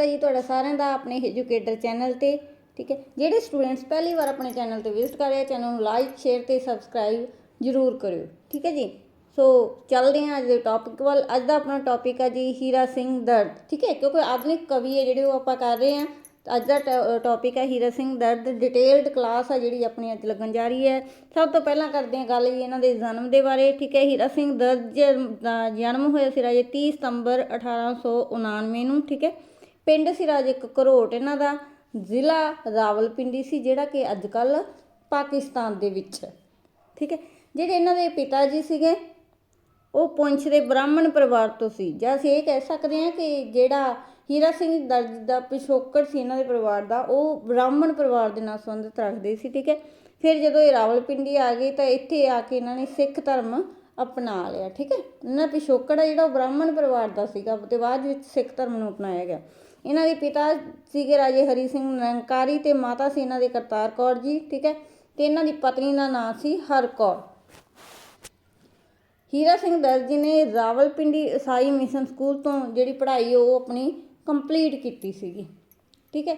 ਸਵਾਗਤ ਹੈ ਜੀ ਤੁਹਾਡਾ ਸਾਰਿਆਂ ਦਾ ਆਪਣੇ ਐਜੂਕੇਟਰ ਚੈਨਲ ਤੇ, ਠੀਕ ਹੈ? ਜਿਹੜੇ ਸਟੂਡੈਂਟਸ ਪਹਿਲੀ ਵਾਰ ਆਪਣੇ ਚੈਨਲ ਤੇ ਵਿਜ਼ਿਟ ਕਰ ਰਹੇ ਆ, ਚੈਨਲ ਨੂੰ ਲਾਈਕ ਸ਼ੇਅਰ ਤੇ ਸਬਸਕ੍ਰਾਈਬ ਜ਼ਰੂਰ ਕਰਿਓ, ਠੀਕ ਹੈ ਜੀ? ਸੋ ਚੱਲਦੇ ਹਾਂ ਅੱਜ ਦੇ ਟੌਪਿਕ ਵੱਲ। ਅੱਜ ਦਾ ਆਪਣਾ ਟੌਪਿਕ ਹੈ ਜੀ ਹੀਰਾ ਸਿੰਘ ਦਰਦ, ਠੀਕ ਹੈ? ਕਿਉਂਕਿ ਆਧੁਨਿਕ ਕਵੀ ਹੈ ਜਿਹੜੇ ਉਹ ਆਪਾਂ ਕਰ ਰਹੇ ਹਾਂ। ਅੱਜ ਦਾ ਟੌਪਿਕ ਹੈ ਹੀਰਾ ਸਿੰਘ ਦਰਦ। ਡਿਟੇਲਡ ਕਲਾਸ ਆ ਜਿਹੜੀ ਆਪਣੀ ਅੱਜ ਲੱਗਣ ਜਾ ਰਹੀ ਹੈ। ਸਭ ਤੋਂ ਪਹਿਲਾਂ ਕਰਦੇ ਹਾਂ ਗੱਲ ਜੀ ਇਹਨਾਂ ਦੇ ਜਨਮ ਦੇ ਬਾਰੇ, ਠੀਕ ਹੈ? ਹੀਰਾ ਸਿੰਘ ਦਰਦ ਦਾ ਜਨਮ ਹੋਇਆ ਸੀ ਰਾਜੇ 30 ਸਤੰਬਰ 1899 ਨੂੰ, ਠੀਕ ਹੈ? ਪਿੰਡ ਸੀ ਰਾਜੇ ਕਕਰੋਟ ਇਹਨਾਂ ਦਾ, ਜ਼ਿਲ੍ਹਾ ਰਾਵਲਪਿੰਡੀ ਸੀ, ਜਿਹੜਾ ਕਿ ਅੱਜ ਕੱਲ ਪਾਕਿਸਤਾਨ ਦੇ ਵਿੱਚ ਠੀਕ ਹੈ? ਜਿਹੜੇ ਇਹਨਾਂ ਦੇ ਪਿਤਾ ਜੀ ਸੀਗੇ, ਉਹ ਪੁੰਛ ਦੇ ਬ੍ਰਾਹਮਣ ਪਰਿਵਾਰ ਤੋਂ ਸੀ। ਜਾਂ ਅਸੀਂ ਇਹ ਕਹਿ ਸਕਦੇ ਹਾਂ ਕਿ ਜਿਹੜਾ ਹੀਰਾ ਸਿੰਘ ਦਰਦ ਦਾ ਪਿਛੋਕੜ ਸੀ ਇਹਨਾਂ ਦੇ ਪਰਿਵਾਰ ਦਾ, ਉਹ ਬ੍ਰਾਹਮਣ ਪਰਿਵਾਰ ਦੇ ਨਾਲ ਸੰਬੰਧਿਤ ਰੱਖਦੇ ਸੀ। ਠੀਕ ਹੈ? ਫਿਰ ਜਦੋਂ ਇਹ ਰਾਵਲਪਿੰਡੀ ਆ ਗਏ ਤਾਂ ਇੱਥੇ ਆ ਕੇ ਇਹਨਾਂ ਨੇ ਸਿੱਖ ਧਰਮ ਅਪਣਾ ਲਿਆ। ਠੀਕ ਹੈ? ਇਹਨਾਂ ਪਿਛੋਕੜ ਆ ਜਿਹੜਾ, ਉਹ ਬ੍ਰਾਹਮਣ ਪਰਿਵਾਰ ਦਾ ਸੀਗਾ। ਤੇ ਬਾਅਦ ਵਿੱਚ ਸਿੱਖ ਧਰਮ ਨੂੰ ਅਪਣਾਇਆ ਗਿਆ। ਇਹਨਾਂ ਦੇ ਪਿਤਾ ਸੀਗੇ ਰਾਜੇ ਹਰੀ ਸਿੰਘ ਨਿਰੰਕਾਰੀ ਤੇ ਮਾਤਾ ਸੀ ਇਹਨਾਂ ਦੇ ਕਰਤਾਰ ਕੌਰ ਜੀ, ਠੀਕ ਹੈ? ਤੇ ਇਹਨਾਂ ਦੀ ਪਤਨੀ ਦਾ ਨਾਮ ਸੀ ਹਰ ਕੌਰ। ਹੀਰਾ ਸਿੰਘ ਦਰਦ ਜੀ ਨੇ ਰਾਵਲਪਿੰਡੀ ਈਸਾਈ ਮਿਸ਼ਨ ਸਕੂਲ ਤੋਂ ਜਿਹੜੀ ਪੜ੍ਹਾਈ ਉਹ ਆਪਣੀ ਕੰਪਲੀਟ ਕੀਤੀ ਸੀਗੀ, ਠੀਕ ਹੈ?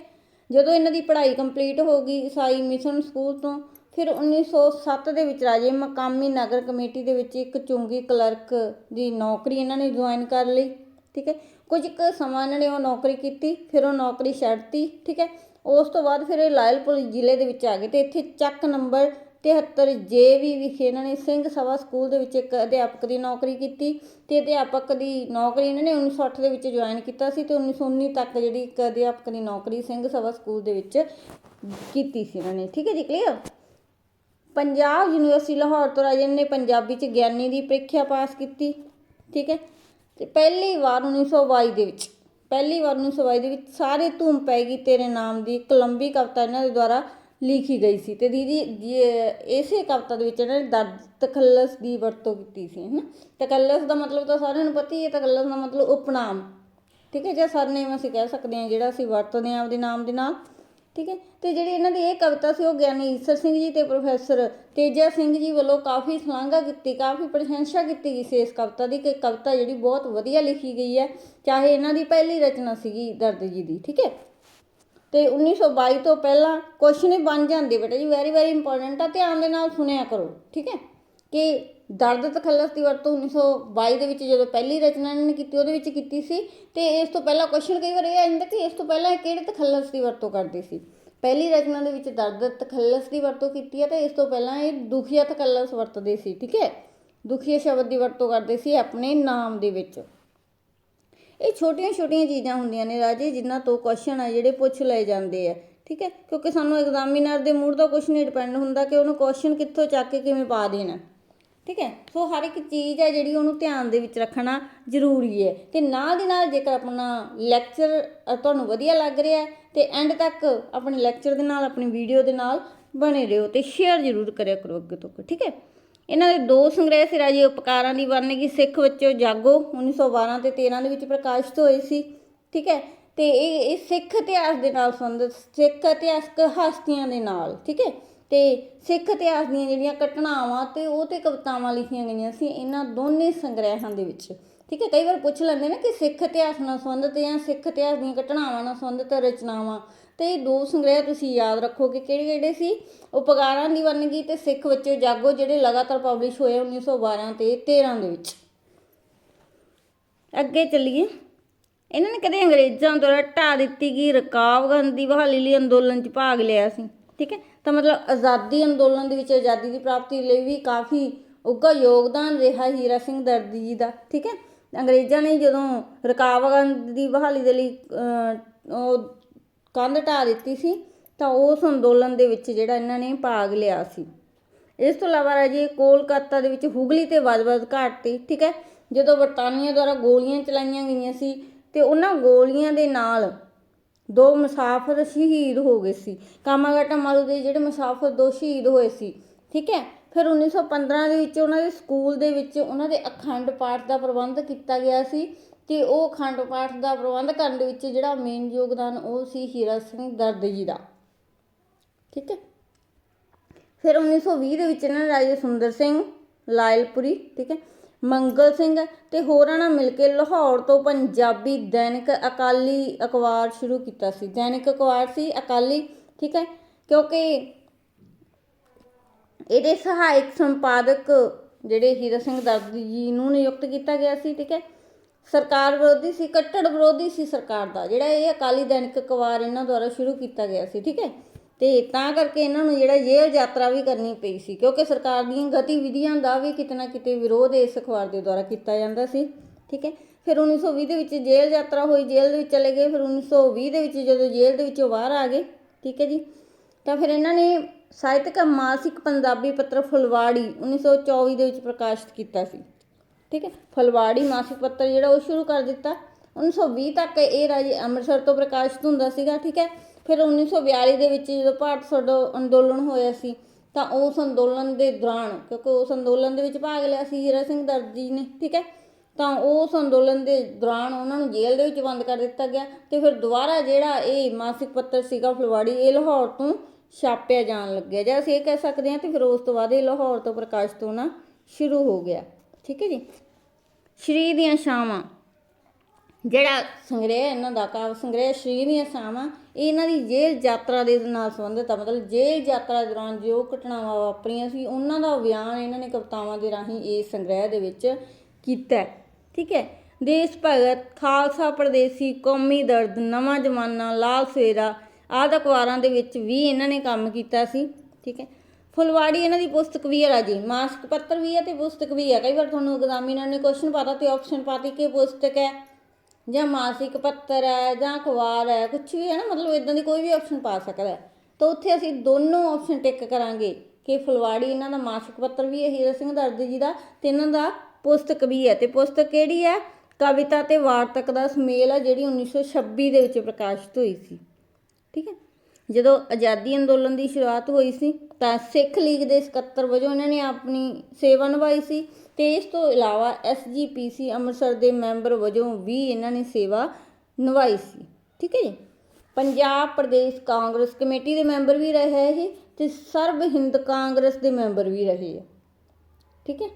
ਜਦੋਂ ਇਹਨਾਂ ਦੀ ਪੜ੍ਹਾਈ ਕੰਪਲੀਟ ਹੋ ਗਈ ਈਸਾਈ ਮਿਸ਼ਨ ਸਕੂਲ ਤੋਂ, ਫਿਰ 1907 ਦੇ ਵਿੱਚ ਰਾਜੇ ਮਕਾਮੀ ਨਗਰ ਕਮੇਟੀ ਦੇ ਵਿੱਚ ਇੱਕ ਚੁੰਗੀ ਕਲਰਕ ਦੀ ਨੌਕਰੀ ਇਹਨਾਂ ਨੇ ਜੁਆਇਨ ਕਰ ਲਈ, ਠੀਕ ਹੈ? ਕੁਝ ਕੁ ਸਮਾਂ ਇਹਨਾਂ ਨੇ ਉਹ ਨੌਕਰੀ ਕੀਤੀ, ਫਿਰ ਉਹ ਨੌਕਰੀ ਛੱਡਤੀ, ਠੀਕ ਹੈ। ਉਸ ਤੋਂ ਬਾਅਦ ਫਿਰ ਇਹ ਲਾਇਲਪੁਰ ਜ਼ਿਲ੍ਹੇ ਦੇ ਵਿੱਚ ਆ ਗਏ ਤੇ ਇੱਥੇ ਚੱਕ ਨੰਬਰ 73 ਜੇ ਵੀ ਵਿਖੇ ਇਹਨਾਂ ਨੇ ਸਿੰਘ ਸਭਾ ਸਕੂਲ ਦੇ ਵਿੱਚ ਇੱਕ ਅਧਿਆਪਕ ਦੀ ਨੌਕਰੀ ਕੀਤੀ ਤੇ ਅਧਿਆਪਕ ਦੀ ਨੌਕਰੀ ਇਹਨਾਂ ਨੇ 1960 ਦੇ ਵਿੱਚ ਜੁਆਇਨ ਕੀਤਾ ਸੀ ਤੇ 1919 ਤੱਕ ਜਿਹੜੀ ਇੱਕ ਅਧਿਆਪਕ ਦੀ ਨੌਕਰੀ ਸਿੰਘ ਸਭਾ ਸਕੂਲ ਦੇ ਵਿੱਚ ਕੀਤੀ ਸੀ ਇਹਨਾਂ ਨੇ, ਠੀਕ ਹੈ ਜੀ ਕਲੀਅਰ ਪੰਜਾਬ ਯੂਨੀਵਰਸਿਟੀ ਲਾਹੌਰ ਤੋਂ ਰਾਜੇ ਨੇ ਪੰਜਾਬੀ ਚ ਗਿਆਨੀ ਦੀ ਪ੍ਰੀਖਿਆ ਪਾਸ ਕੀਤੀ, ਠੀਕ ਹੈ। ਤੇ ਪਹਿਲੀ ਵਾਰ 1922 ਦੇ ਵਿੱਚ, ਪਹਿਲੀ ਵਾਰ 1922 ਦੇ ਵਿੱਚ ਸਾਰੇ ਧੂਮ ਪੈ ਗਈ ਤੇਰੇ ਨਾਮ ਦੀ, ਇੱਕ ਲੰਬੀ ਕਵਿਤਾ ਇਹਨਾਂ ਦੇ ਦੁਆਰਾ ਲਿਖੀ ਗਈ ਸੀ ਤੇ ਦੀਦੀ, ਜੀ- ਇਸੇ ਕਵਿਤਾ ਦੇ ਵਿੱਚ ਇਹਨਾਂ ਨੇ ਦਰਦ, ਤਖੱਲਸ ਦੀ ਵਰਤੋਂ ਕੀਤੀ ਸੀ ਹੈ ਤਖੱਲਸ ਦਾ ਮਤਲਬ ਤਾਂ ਸਾਰਿਆਂ ਨੂੰ ਪਤਾ ਹੀ ਹੈ, ਤਖੱਲਸ ਦਾ ਮਤਲਬ ਉਪਨਾਮ, ਠੀਕ ਹੈ? ਜਾਂ ਸਰਨੇਮ ਅਸੀਂ ਕਹਿ ਸਕਦੇ ਹਾਂ ਜਿਹੜਾ ਅਸੀਂ ਵਰਤਦੇ ਹਾਂ ਆਪਦੇ ਨਾਮ ਦੇ ਨਾਲ। ਠੀਕ ਹੈ? ਤੇ ਜਿਹੜੀ ਇਹਨਾਂ ਦੀ ਇਹ ਕਵਿਤਾ ਸੀ ਉਹ ਗਿਆਨੀ ਈਸਰ ਸਿੰਘ ਜੀ ਤੇ ਪ੍ਰੋਫੈਸਰ ਤੇਜਾ ਸਿੰਘ ਜੀ ਵੱਲੋਂ ਕਾਫੀ ਸ਼ਲਾਘਾ ਕੀਤੀ, ਕਾਫੀ ਪ੍ਰਸ਼ੰਸਾ ਕੀਤੀ ਗਈ ਸੀ ਇਸ ਕਵਿਤਾ ਦੀ ਕਿ ਕਵਿਤਾ ਜਿਹੜੀ ਬਹੁਤ ਵਧੀਆ ਲਿਖੀ ਗਈ ਹੈ, ਚਾਹੇ ਇਹਨਾਂ ਦੀ ਪਹਿਲੀ ਰਚਨਾ ਸੀਗੀ ਦਰਦ ਜੀ ਦੀ, ਠੀਕ ਹੈ? ਤੇ 1922 ਤੋਂ ਪਹਿਲਾਂ ਕੁਐਸਚਨ ਹੀ ਬਣ ਜਾਂਦੇ ਬੇਟਾ ਜੀ ਵੈਰੀ ਵੈਰੀ ਇੰਪੋਰਟੈਂਟ ਆ, ਧਿਆਨ ਦੇ ਨਾਲ ਸੁਣਿਆ ਕਰੋ, ਠੀਕ ਹੈ? ਕਿ ਦਰਦ ਤਖੱਲਸ ਦੀ ਵਰਤੋਂ 1922 ਦੇ ਵਿੱਚ ਜਦੋਂ ਪਹਿਲੀ ਰਚਨਾ ਇਹਨਾਂ ਨੇ ਕੀਤੀ, ਉਹਦੇ ਵਿੱਚ ਕੀਤੀ ਸੀ ਤੇ ਇਸ ਤੋਂ ਪਹਿਲਾਂ ਕੁਐਸਚਨ ਕਈ ਵਾਰ ਇਹ ਆ ਜਾਂਦਾ ਕਿ ਇਸ ਤੋਂ ਪਹਿਲਾਂ ਇਹ ਕਿਹੜੇ ਤਖੱਲਸ ਦੀ ਵਰਤੋਂ ਕਰਦੇ ਸੀ? ਪਹਿਲੀ ਰਚਨਾ ਦੇ ਵਿੱਚ ਦਰਦ ਤਖੱਲਸ ਦੀ ਵਰਤੋਂ ਕੀਤੀ ਹੈ ਤੇ ਇਸ ਤੋਂ ਪਹਿਲਾਂ ਇਹ ਦੁਖੀਆ ਤਖੱਲਸ ਵਰਤਦੇ ਸੀ, ਠੀਕ ਹੈ? ਦੁਖੀਆ ਸ਼ਬਦ ਦੀ ਵਰਤੋਂ ਕਰਦੇ ਸੀ ਆਪਣੇ ਨਾਮ ਦੇ ਵਿੱਚ। ਇਹ ਛੋਟੀਆਂ-ਛੋਟੀਆਂ ਚੀਜ਼ਾਂ ਹੁੰਦੀਆਂ ਨੇ ਰਾਜੇ, ਜਿਨ੍ਹਾਂ ਤੋਂ ਕੁਐਸਚਨ ਆ ਜਿਹੜੇ ਪੁੱਛ ਲਏ ਜਾਂਦੇ ਆ, ਠੀਕ ਹੈ? ਕਿਉਂਕਿ ਸਾਨੂੰ ਐਗਜ਼ਾਮੀਨਰ ਦੇ ਮੂਡ ਦਾ ਕੁਝ ਨਹੀਂ ਡਿਪੈਂਡ ਹੁੰਦਾ ਕਿ ਉਹਨੂੰ ਕੁਐਸਚਨ ਕਿੱਥੋਂ ਚੱਕ ਕੇ ਕਿਵੇਂ ਪਾ ਦੇਣਾ। ਠੀਕ ਹੈ? ਸੋ ਹਰ ਇੱਕ ਚੀਜ਼ ਹੈ ਜਿਹੜੀ ਉਹਨੂੰ ਧਿਆਨ ਦੇ ਵਿੱਚ ਰੱਖਣਾ ਜ਼ਰੂਰੀ ਹੈ। ਤੇ ਨਾਲ ਦੀ ਨਾਲ ਜੇਕਰ ਆਪਣਾ ਲੈਕਚਰ ਤੁਹਾਨੂੰ ਵਧੀਆ ਲੱਗ ਰਿਹਾ ਹੈ ਤੇ ਐਂਡ ਤੱਕ ਆਪਣੇ ਲੈਕਚਰ ਦੇ ਨਾਲ ਆਪਣੀ ਵੀਡੀਓ ਦੇ ਨਾਲ ਬਣੇ ਰਹੋ ਤੇ ਸ਼ੇਅਰ ਜ਼ਰੂਰ ਕਰਿਆ ਕਰੋ ਅੱਗੇ ਤੋਂ ਅੱਗੇ, ਠੀਕ ਹੈ? ਇਹਨਾਂ ਦੇ ਦੋ ਸੰਗ੍ਰਹਿ ਸੀ ਰਾਜੇ ਉਪਕਾਰਾਂ ਦੀ ਵਰਨਗੀ ਸਿੱਖ ਵਿੱਚੋਂ ਜਾਗੋ 1912 ਤੇ 13 ਦੇ ਵਿੱਚ ਪ੍ਰਕਾਸ਼ਿਤ ਹੋਏ ਸੀ ਠੀਕ ਹੈ? ਤੇ ਇਹ ਇਹ ਸਿੱਖ ਇਤਿਹਾਸ ਦੇ ਨਾਲ ਸੰਬੰਧਿਤ ਸਿੱਖ ਇਤਿਹਾਸਕ ਹਸਤੀਆਂ ਦੇ ਨਾਲ ਠੀਕ ਹੈ? ਤੇ ਸਿੱਖ ਇਤਿਹਾਸ ਦੀਆਂ ਜਿਹੜੀਆਂ ਘਟਨਾਵਾਂ ਤੇ ਉਹ ਤੇ ਕਵਿਤਾਵਾਂ ਲਿਖੀਆਂ ਗਈਆਂ ਸੀ, ਇਹਨਾਂ ਦੋਨੇ ਸੰਗ੍ਰਹਿਾਂ ਦੇ ਵਿੱਚ। ਠੀਕ ਹੈ, ਕਈ ਵਾਰ ਪੁੱਛ ਲੈਂਦੇ ਨੇ ਕਿ ਸਿੱਖ ਇਤਿਹਾਸ ਨਾਲ ਸੰਬੰਧਿਤ ਜਾਂ ਸਿੱਖ ਇਤਿਹਾਸ ਦੀਆਂ ਘਟਨਾਵਾਂ ਨਾਲ ਸੰਬੰਧਿਤ ਰਚਨਾਵਾਂ। ਤੇ ਇਹ ਦੋ ਸੰਗ੍ਰਹਿ ਤੁਸੀਂ ਯਾਦ ਰੱਖੋ ਕਿ ਕਿਹੜੇ ਕਿਹੜੇ ਸੀ? ਉਪਕਾਰਾਂ ਦੀ ਵੰਨਗੀ ਤੇ ਸਿੱਖ ਬੱਚੇ ਜਾਗੋ, ਜਿਹੜੇ ਲਗਾਤਾਰ ਪਬਲਿਸ਼ ਹੋਏ 1912 ਤੇ 13 ਦੇ ਵਿੱਚ। ਅੱਗੇ ਚੱਲੀਏ। ਇਹਨਾਂ ਨੇ ਕਦੇ ਅੰਗਰੇਜ਼ਾਂ ਦੁਆਰਾ ਢਾ ਦਿੱਤੀ ਗਈ ਰਕਾਬਗੰਦ ਦੀ ਬਹਾਲੀ ਲਈ ਅੰਦੋਲਨ 'ਚ ਭਾਗ ਲਿਆ ਸੀ। ਠੀਕ ਹੈ? ਤਾਂ ਮਤਲਬ ਆਜ਼ਾਦੀ ਅੰਦੋਲਨ ਦੇ ਵਿੱਚ ਆਜ਼ਾਦੀ ਦੀ ਪ੍ਰਾਪਤੀ ਲਈ ਵੀ ਕਾਫੀ ਉੱਘਾ ਯੋਗਦਾਨ ਰਿਹਾ ਹੀਰਾ ਸਿੰਘ ਦਰਦੀ ਜੀ ਦਾ, ਠੀਕ ਹੈ? ਅੰਗਰੇਜ਼ਾਂ ਨੇ ਜਦੋਂ ਰਕਾਬਗੰਦ ਦੀ ਬਹਾਲੀ ਦੇ ਲਈ ਉਹ ਕੰਧ ਢਾ ਦਿੱਤੀ ਸੀ, ਤਾਂ ਉਸ ਅੰਦੋਲਨ ਦੇ ਵਿੱਚ ਜਿਹੜਾ ਇਹਨਾਂ ਨੇ ਭਾਗ ਲਿਆ ਸੀ। ਇਸ ਤੋਂ ਇਲਾਵਾ ਰਾਜੇ, ਕੋਲਕਾਤਾ ਦੇ ਵਿੱਚ ਹੁਗਲੀ ਤੇ ਵਜਵਜ ਘਾਟ ਤੇ ਠੀਕ ਹੈ? ਜਦੋਂ ਬਰਤਾਨੀਆ ਦੁਆਰਾ ਗੋਲੀਆਂ ਚਲਾਈਆਂ ਗਈਆਂ ਸੀ, ਤੇ ਉਹਨਾਂ ਗੋਲੀਆਂ ਦੇ ਨਾਲ ਦੋ ਮੁਸਾਫਰ ਸ਼ਹੀਦ ਹੋ ਗਏ ਸੀ। ਕਾਮਾਗਾਟਾ ਮਾਰੂ ਦੇ ਜਿਹੜੇ ਮੁਸਾਫਰ ਦੋ ਸ਼ਹੀਦ ਹੋਏ ਸੀ। ਠੀਕ ਹੈ? ਫਿਰ 1915 ਦੇ ਵਿੱਚ ਉਹਨਾਂ ਦੇ ਸਕੂਲ ਦੇ ਵਿੱਚ ਉਹਨਾਂ ਦੇ ਅਖੰਡ ਪਾਠ ਦਾ ਪ੍ਰਬੰਧ ਕੀਤਾ ਗਿਆ ਸੀ ਤੇ ਉਹ ਅਖੰਡ ਪਾਠ ਦਾ ਪ੍ਰਬੰਧ ਕਰਨ ਦੇ ਵਿੱਚ ਜਿਹੜਾ ਮੇਨ ਯੋਗਦਾਨ ਉਹ ਸੀ ਹੀਰਾ ਸਿੰਘ ਦਰਦ ਜੀ ਦਾ। ਠੀਕ ਹੈ? ਫਿਰ 1920 ਦੇ ਵਿੱਚ ਇਹਨਾਂ ਨੇ ਰਾਜੇ ਸੁੰਦਰ ਸਿੰਘ, ਲਾਇਲਪੁਰੀ, ਠੀਕ ਹੈ? ਮੰਗਲ ਸਿੰਘ ਤੇ ਹੋਰਾਂ ਨਾਲ ਮਿਲ ਕੇ ਲਾਹੌਰ ਤੋਂ ਪੰਜਾਬੀ ਦੈਨਿਕ ਅਕਾਲੀ ਅਖਬਾਰ ਸ਼ੁਰੂ ਕੀਤਾ ਸੀ। ਦੈਨਿਕ ਅਖਬਾਰ ਸੀ ਅਕਾਲੀ, ਠੀਕ ਹੈ? ਕਿਉਂਕਿ ਇਹਦੇ ਸਹਾਇਕ ਸੰਪਾਦਕ ਜਿਹੜੇ ਹੀਰਾ ਸਿੰਘ ਦਰਦੀ ਜੀ ਨੂੰ ਨਿਯੁਕਤ ਕੀਤਾ ਗਿਆ ਸੀ, ਠੀਕ ਹੈ? ਸਰਕਾਰ ਵਿਰੋਧੀ ਸੀ, ਕੱਟੜ ਵਿਰੋਧੀ ਸੀ ਸਰਕਾਰ ਦਾ, ਜਿਹੜਾ ਇਹ ਅਕਾਲੀ ਦੈਨਿਕ ਅਖਬਾਰ ਇਹਨਾਂ ਦੁਆਰਾ ਸ਼ੁਰੂ ਕੀਤਾ ਗਿਆ ਸੀ, ਠੀਕ ਹੈ? ਤੇ ਤਾਂ ਕਰਕੇ ਇਹਨਾਂ ਨੂੰ ਜਿਹੜਾ ਜੇਲ੍ਹ ਯਾਤਰਾ ਵੀ ਕਰਨੀ ਪਈ ਸੀ, ਕਿਉਂਕਿ ਸਰਕਾਰ ਦੀਆਂ ਗਤੀਵਿਧੀਆਂ ਦਾ ਵੀ ਕਿਤੇ ਨਾ ਕਿਤੇ ਵਿਰੋਧ ਇਸ ਅਖਬਾਰ ਦੇ ਦੁਆਰਾ ਕੀਤਾ ਜਾਂਦਾ ਸੀ, ਠੀਕ ਹੈ? ਫਿਰ 1920 ਦੇ ਵਿੱਚ ਜੇਲ੍ਹ ਯਾਤਰਾ ਹੋਈ, ਜੇਲ੍ਹ ਦੇ ਵਿੱਚ ਚਲੇ ਗਏ, ਫਿਰ 1920 ਦੇ ਵਿੱਚ ਜਦੋਂ ਜੇਲ੍ਹ ਦੇ ਵਿੱਚੋਂ ਬਾਹਰ ਆ ਗਏ, ਠੀਕ ਹੈ ਜੀ? ਤਾਂ ਫਿਰ ਇਹਨਾਂ ਨੇ ਸਾਹਿਤਕ ਮਾਸਿਕ ਪੰਜਾਬੀ ਪੱਤਰ ਫੁਲਵਾੜੀ 1924 ਦੇ ਵਿੱਚ ਪ੍ਰਕਾਸ਼ਿਤ ਕੀਤਾ ਸੀ, ਠੀਕ ਹੈ? ਫੁਲਵਾੜੀ ਮਾਸਿਕ ਪੱਤਰ ਜਿਹੜਾ ਉਹ ਸ਼ੁਰੂ ਕਰ ਦਿੱਤਾ। 1920 ਤੱਕ ਇਹ ਰਾਜੇ ਅੰਮ੍ਰਿਤਸਰ ਤੋਂ ਪ੍ਰਕਾਸ਼ਿਤ ਹੁੰਦਾ ਸੀਗਾ, ਠੀਕ ਹੈ? ਫਿਰ 1942 ਦੇ ਵਿੱਚ ਜਦੋਂ ਭਾਰਤ ਛੱਡੋ ਅੰਦੋਲਨ ਹੋਇਆ ਸੀ, ਤਾਂ ਉਸ ਅੰਦੋਲਨ ਦੇ ਦੌਰਾਨ, ਕਿਉਂਕਿ ਉਸ ਅੰਦੋਲਨ ਦੇ ਵਿੱਚ ਭਾਗ ਲਿਆ ਸੀ ਹੀਰਾ ਸਿੰਘ ਦਰਜੀ ਨੇ, ਠੀਕ ਹੈ? ਤਾਂ ਉਸ ਅੰਦੋਲਨ ਦੇ ਦੌਰਾਨ ਉਹਨਾਂ ਨੂੰ ਜੇਲ੍ਹ ਦੇ ਵਿੱਚ ਬੰਦ ਕਰ ਦਿੱਤਾ ਗਿਆ ਤੇ ਫਿਰ ਦੁਬਾਰਾ ਜਿਹੜਾ ਇਹ ਮਾਸਿਕ ਪੱਤਰ ਸੀਗਾ ਫੁਲਵਾੜੀ, ਇਹ ਲਾਹੌਰ ਤੋਂ ਛਾਪਿਆ ਜਾਣ ਲੱਗਿਆ। ਜਾਂ ਅਸੀਂ ਇਹ ਕਹਿ ਸਕਦੇ ਹਾਂ ਤੇ ਫਿਰ ਉਸ ਤੋਂ ਬਾਅਦ ਇਹ ਲਾਹੌਰ ਤੋਂ ਪ੍ਰਕਾਸ਼ਿਤ ਹੋਣਾ ਸ਼ੁਰੂ ਹੋ ਗਿਆ। ਠੀਕ ਹੈ ਜੀ? ਸ਼੍ਰੀ ਦੀਆਂ ਛਾਵਾਂ ਜਿਹੜਾ ਸੰਗ੍ਰਹਿ ਇਹਨਾਂ ਦਾ ਕਾਵ ਸੰਗ੍ਰਹਿ ਸ਼੍ਰੀ ਦੀਆਂ ਛਾਵਾਂ ਇਹ ਇਹਨਾਂ ਦੀ ਜੇਲ੍ਹ ਯਾਤਰਾ ਦੇ ਨਾਲ ਸੰਬੰਧਿਤ ਆ। ਮਤਲਬ ਜੇਲ੍ਹ ਯਾਤਰਾ ਦੌਰਾਨ ਜੋ ਘਟਨਾਵਾਂ ਵਾਪਰੀਆਂ ਸੀ, ਉਹਨਾਂ ਦਾ ਬਿਆਨ ਇਹਨਾਂ ਨੇ ਕਵਿਤਾਵਾਂ ਦੇ ਰਾਹੀਂ ਇਸ ਸੰਗ੍ਰਹਿ ਦੇ ਵਿੱਚ ਕੀਤਾ ਠੀਕ ਹੈ? ਦੇਸ਼ ਭਗਤ, ਖਾਲਸਾ ਪ੍ਰਦੇਸੀ, ਕੌਮੀ ਦਰਦ, ਨਵਾਂ ਜ਼ਮਾਨਾ, ਲਾਲ ਸਵੇਰਾ, ਆਦਿ ਅਖਬਾਰਾਂ ਦੇ ਵਿੱਚ ਵੀ ਇਹਨਾਂ ਨੇ ਕੰਮ ਕੀਤਾ ਸੀ। ਠੀਕ ਹੈ? ਫੁਲਵਾੜੀ ਇਹਨਾਂ ਦੀ ਪੁਸਤਕ ਵੀ ਹੈ ਰਾਜੀ। ਮਾਸਕ ਪੱਤਰ ਵੀ ਹੈ ਤੇ ਪੁਸਤਕ ਵੀ ਹੈ। ਕਈ ਵਾਰ ਤੁਹਾਨੂੰ ਐਗਜ਼ਾਮੀਨਰ ਨੇ ਕੁਐਸਚਨ ਪਾਤਾ ਤੇ ਆਪਸ਼ਨ ਪਾਤੀ ਕਿ ਪੁਸਤਕ ਹੈ। ਜਾਂ ਮਾਸਿਕ ਪੱਤਰ ਹੈ ਜਾਂ ਅਖਬਾਰ ਹੈ ਕੁਝ ਵੀ ਹੈ ਨਾ, ਮਤਲਬ ਇਦਾਂ ਦੀ ਕੋਈ ਵੀ ਆਪਸ਼ਨ ਪਾ ਸਕਦਾ ਤਾਂ ਉੱਥੇ ਅਸੀਂ ਦੋਨੋਂ ਆਪਸ਼ਨ ਟਿਕ ਕਰਾਂਗੇ ਕਿ ਫੁਲਵਾੜੀ ਇਹਨਾਂ ਦਾ ਮਾਸਿਕ ਪੱਤਰ ਵੀ ਹੈ, ਹੀਰਾ ਸਿੰਘ ਦਰਦ ਜੀ ਦਾ ਤੇ ਇਹਨਾਂ ਦਾ ਪੁਸਤਕ ਵੀ ਹੈ। ਤੇ ਪੁਸਤਕ ਕਿਹੜੀ ਹੈ? ਕਵਿਤਾ ਤੇ ਵਾਰਤਕ ਦਾ ਸੁਮੇਲ ਹੈ, ਜਿਹੜੀ 1926 ਦੇ ਵਿੱਚ ਪ੍ਰਕਾਸ਼ਿਤ ਹੋਈ ਸੀ। ਠੀਕ ਹੈ? ਜਦੋਂ ਆਜ਼ਾਦੀ ਅੰਦੋਲਨ ਦੀ ਸ਼ੁਰੂਆਤ ਹੋਈ ਸੀ, ਤਾਂ ਸਿੱਖ ਲੀਗ ਦੇ ਸਕੱਤਰ ਵਜੋਂ ਇਹਨਾਂ ਨੇ ਆਪਣੀ ਸੇਵਾ ਨਿਭਾਈ ਸੀ। ਤੇ ਇਸ ਤੋਂ ਇਲਾਵਾ ਐਸਜੀਪੀਸੀ ਅੰਮ੍ਰਿਤਸਰ ਦੇ ਮੈਂਬਰ ਵਜੋਂ ਵੀ ਇਹਨਾਂ ਨੇ ਸੇਵਾ ਨਿਭਾਈ ਸੀ। ਠੀਕ ਹੈ ਜੀ? ਪੰਜਾਬ ਪ੍ਰਦੇਸ਼ ਕਾਂਗਰਸ ਕਮੇਟੀ ਦੇ ਮੈਂਬਰ ਵੀ ਰਹੇ ਹੈ ਇਹ ਤੇ ਸਰਬ ਹਿੰਦ ਕਾਂਗਰਸ ਦੇ ਮੈਂਬਰ ਵੀ ਰਹੇ ਆ ਠੀਕ ਹੈ?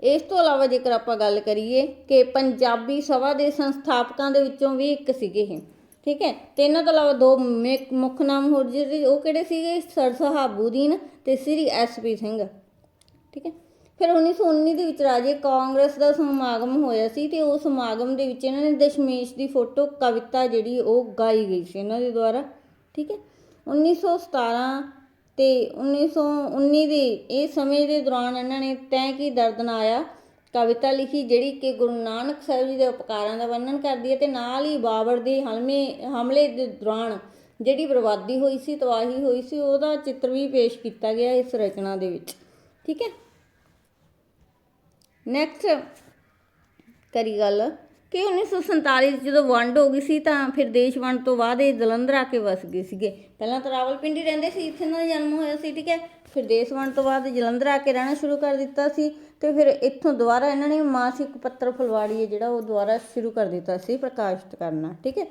ਇਸ ਤੋਂ ਇਲਾਵਾ ਜੇਕਰ ਆਪਾਂ ਗੱਲ ਕਰੀਏ ਕਿ ਪੰਜਾਬੀ ਸਭਾ ਦੇ ਸੰਸਥਾਪਕਾਂ ਦੇ ਵਿੱਚੋਂ ਵੀ ਇੱਕ ਸੀਗੇ ਇਹ। ਠੀਕ ਹੈ? ਤੇ ਇਹਨਾਂ ਤੋਂ ਇਲਾਵਾ ਦੋ ਮੇ- ਮੁੱਖ ਨਾਮ ਹੋਰ ਜਿਹੜੇ ਉਹ ਕਿਹੜੇ ਸੀਗੇ? ਸਰ ਸਹਾਬੂਦੀਨ ਤੇ ਸ੍ਰੀ ਐਸਪੀ ਸਿੰਘ। ਠੀਕ ਹੈ। ਫਿਰ 1919 ਦੇ ਵਿੱਚ ਰਾਜੇ ਕਾਂਗਰਸ ਦਾ ਸਮਾਗਮ ਹੋਇਆ ਸੀ ਤੇ ਉਹ ਸਮਾਗਮ ਦੇ ਵਿੱਚ ਇਹਨਾਂ ਨੇ ਦਸ਼ਮੇਸ਼ ਦੀ ਫੋਟੋ ਕਵਿਤਾ ਜਿਹੜੀ ਉਹ ਗਾਈ ਗਈ ਸੀ ਇਹਨਾਂ ਦੇ ਦੁਆਰਾ, ਠੀਕ ਹੈ। 1917 ਤੇ 1919 ਦੇ ਇਹ ਸਮੇਂ ਦੇ ਦੌਰਾਨ ਇਹਨਾਂ ਨੇ ਤੈਂ ਕੀ ਦਰਦ ਨਾ ਆਇਆ ਕਵਿਤਾ ਲਿਖੀ ਜਿਹੜੀ ਕਿ ਗੁਰੂ ਨਾਨਕ ਸਾਹਿਬ ਜੀ ਦੇ ਉਪਕਾਰਾਂ ਦਾ ਵਰਣਨ ਕਰਦੀ ਹੈ ਤੇ ਨਾਲ ਹੀ ਬਾਬਰ ਦੇ ਹਮਲੇ ਹਮਲੇ ਦੇ ਦੌਰਾਨ ਜਿਹੜੀ ਬਰਬਾਦੀ ਹੋਈ ਸੀ, ਤਬਾਹੀ ਹੋਈ ਸੀ, ਉਹਦਾ ਚਿੱਤਰ ਵੀ ਪੇਸ਼ ਕੀਤਾ ਗਿਆ ਇਸ ਰਚਨਾ ਦੇ ਵਿੱਚ। ਠੀਕ ਹੈ? ਨੈਕਸਟ ਕਰੀ ਗੱਲ, ਕਿ 1947 ਚ ਜਦੋਂ ਵੰਡ ਹੋ ਗਈ ਸੀ ਤਾਂ ਫਿਰ ਦੇਸ਼ ਵੰਡ ਤੋਂ ਬਾਅਦ ਇਹ ਜਲੰਧਰ ਆ ਕੇ ਵਸ ਗਏ ਸੀਗੇ। ਪਹਿਲਾਂ ਤਾਂ ਰਾਵਲਪਿੰਡੀ ਰਹਿੰਦੇ ਸੀ, ਇੱਥੇ ਇਹਨਾਂ ਦਾ ਜਨਮ ਹੋਇਆ ਸੀ, ਠੀਕ ਹੈ? ਫਿਰ ਦੇਸ਼ ਵੰਡ ਤੋਂ ਬਾਅਦ ਜਲੰਧਰ ਆ ਕੇ ਰਹਿਣਾ ਸ਼ੁਰੂ ਕਰ ਦਿੱਤਾ ਸੀ ਤੇ ਫਿਰ ਇੱਥੋਂ ਦੁਬਾਰਾ ਇਹਨਾਂ ਨੇ ਮਾਸਿਕ ਪੱਤਰ ਫੁਲਵਾੜੀ ਹੈ ਜਿਹੜਾ ਉਹ ਦੁਬਾਰਾ ਸ਼ੁਰੂ ਕਰ ਦਿੱਤਾ ਸੀ ਪ੍ਰਕਾਸ਼ਿਤ ਕਰਨਾ, ਠੀਕ ਹੈ?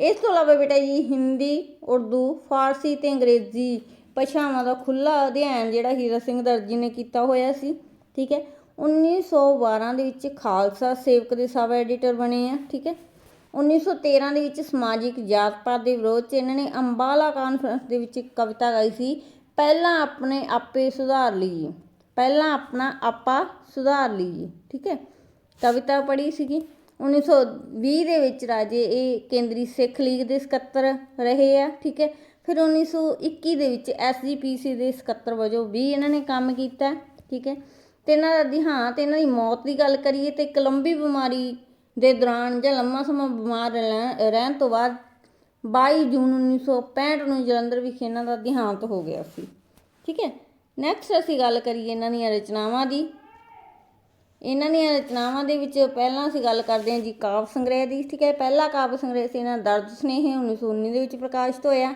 ਇਸ ਤੋਂ ਇਲਾਵਾ ਬੇਟਾ ਜੀ ਹਿੰਦੀ, ਉਰਦੂ, ਫਾਰਸੀ ਤੇ ਅੰਗਰੇਜ਼ੀ ਭਾਸ਼ਾਵਾਂ ਦਾ ਖੁੱਲਾ ਅਧਿਐਨ ਜਿਹੜਾ ਹੀਰਾ ਸਿੰਘ ਦਰਜੀ ਨੇ ਕੀਤਾ ਹੋਇਆ ਸੀ, ਠੀਕ ਹੈ? 1912 ਦੇ ਵਿੱਚ ਖਾਲਸਾ ਸੇਵਕ ਦੇ ਸਬ ਐਡੀਟਰ ਬਣੇ ਆ, ਠੀਕ ਹੈ? 1913 ਦੇ ਵਿੱਚ ਸਮਾਜਿਕ ਜਾਤ ਪਾਤ ਦੇ ਵਿਰੋਧ 'ਚ ਇਹਨਾਂ ਨੇ ਅੰਬਾਲਾ ਕਾਨਫਰੰਸ ਦੇ ਵਿੱਚ ਇੱਕ ਕਵਿਤਾ ਗਾਈ ਸੀ, ਪਹਿਲਾਂ ਆਪਣੇ ਆਪੇ ਸੁਧਾਰ ਲਈਏ, ਪਹਿਲਾਂ ਆਪਣਾ ਆਪਾ ਸੁਧਾਰ ਲਈਏ ਠੀਕ ਹੈ? ਕਵਿਤਾ ਪੜ੍ਹੀ ਸੀਗੀ। 1920 ਦੇ ਵਿੱਚ ਰਾਜੇ ਇਹ ਕੇਂਦਰੀ ਸਿੱਖ ਲੀਗ ਦੇ ਸਕੱਤਰ ਰਹੇ ਆ, ਠੀਕ ਹੈ? ਫਿਰ 1921 ਦੇ ਵਿੱਚ ਐਸਜੀਪੀਸੀ ਦੇ ਸਕੱਤਰ ਵਜੋਂ ਵੀ ਇਹਨਾਂ ਨੇ ਕੰਮ ਕੀਤਾ, ਠੀਕ ਹੈ। ਤੇ ਇਹਨਾਂ ਦਾ ਦੇਹਾਂਤ ਇਹਨਾਂ ਦੀ ਮੌਤ ਦੀ ਗੱਲ ਕਰੀਏ ਤੇ ਇੱਕ ਲੰਬੀ ਬਿਮਾਰੀ ਦੇ ਦੌਰਾਨ ਜਾਂ ਲੰਮਾ ਸਮਾਂ ਬਿਮਾਰ ਰਹਿ- ਰਹਿਣ ਤੋਂ ਬਾਅਦ 22 ਜੂਨ 1965 ਨੂੰ ਜਲੰਧਰ ਵਿਖੇ ਇਹਨਾਂ ਦਾ ਦੇਹਾਂਤ ਹੋ ਗਿਆ ਸੀ, ਠੀਕ ਹੈ। ਨੈਕਸਟ ਅਸੀਂ ਗੱਲ ਕਰੀਏ ਇਹਨਾਂ ਦੀਆਂ ਰਚਨਾਵਾਂ ਦੀ। ਇਹਨਾਂ ਦੀਆਂ ਰਚਨਾਵਾਂ ਦੇ ਵਿੱਚ ਪਹਿਲਾਂ ਅਸੀਂ ਗੱਲ ਕਰਦੇ ਹਾਂ ਜੀ ਕਾਵਿ ਸੰਗ੍ਰਹਿ ਦੀ, ਠੀਕ ਹੈ। ਪਹਿਲਾ ਕਾਵਿ ਸੰਗ੍ਰਹਿ ਸੀ ਇਹਨਾਂ ਦਾ ਦਰਦ ਸਨੇਹ 1919 ਦੇ ਵਿੱਚ ਪ੍ਰਕਾਸ਼ਿਤ ਹੋਇਆ।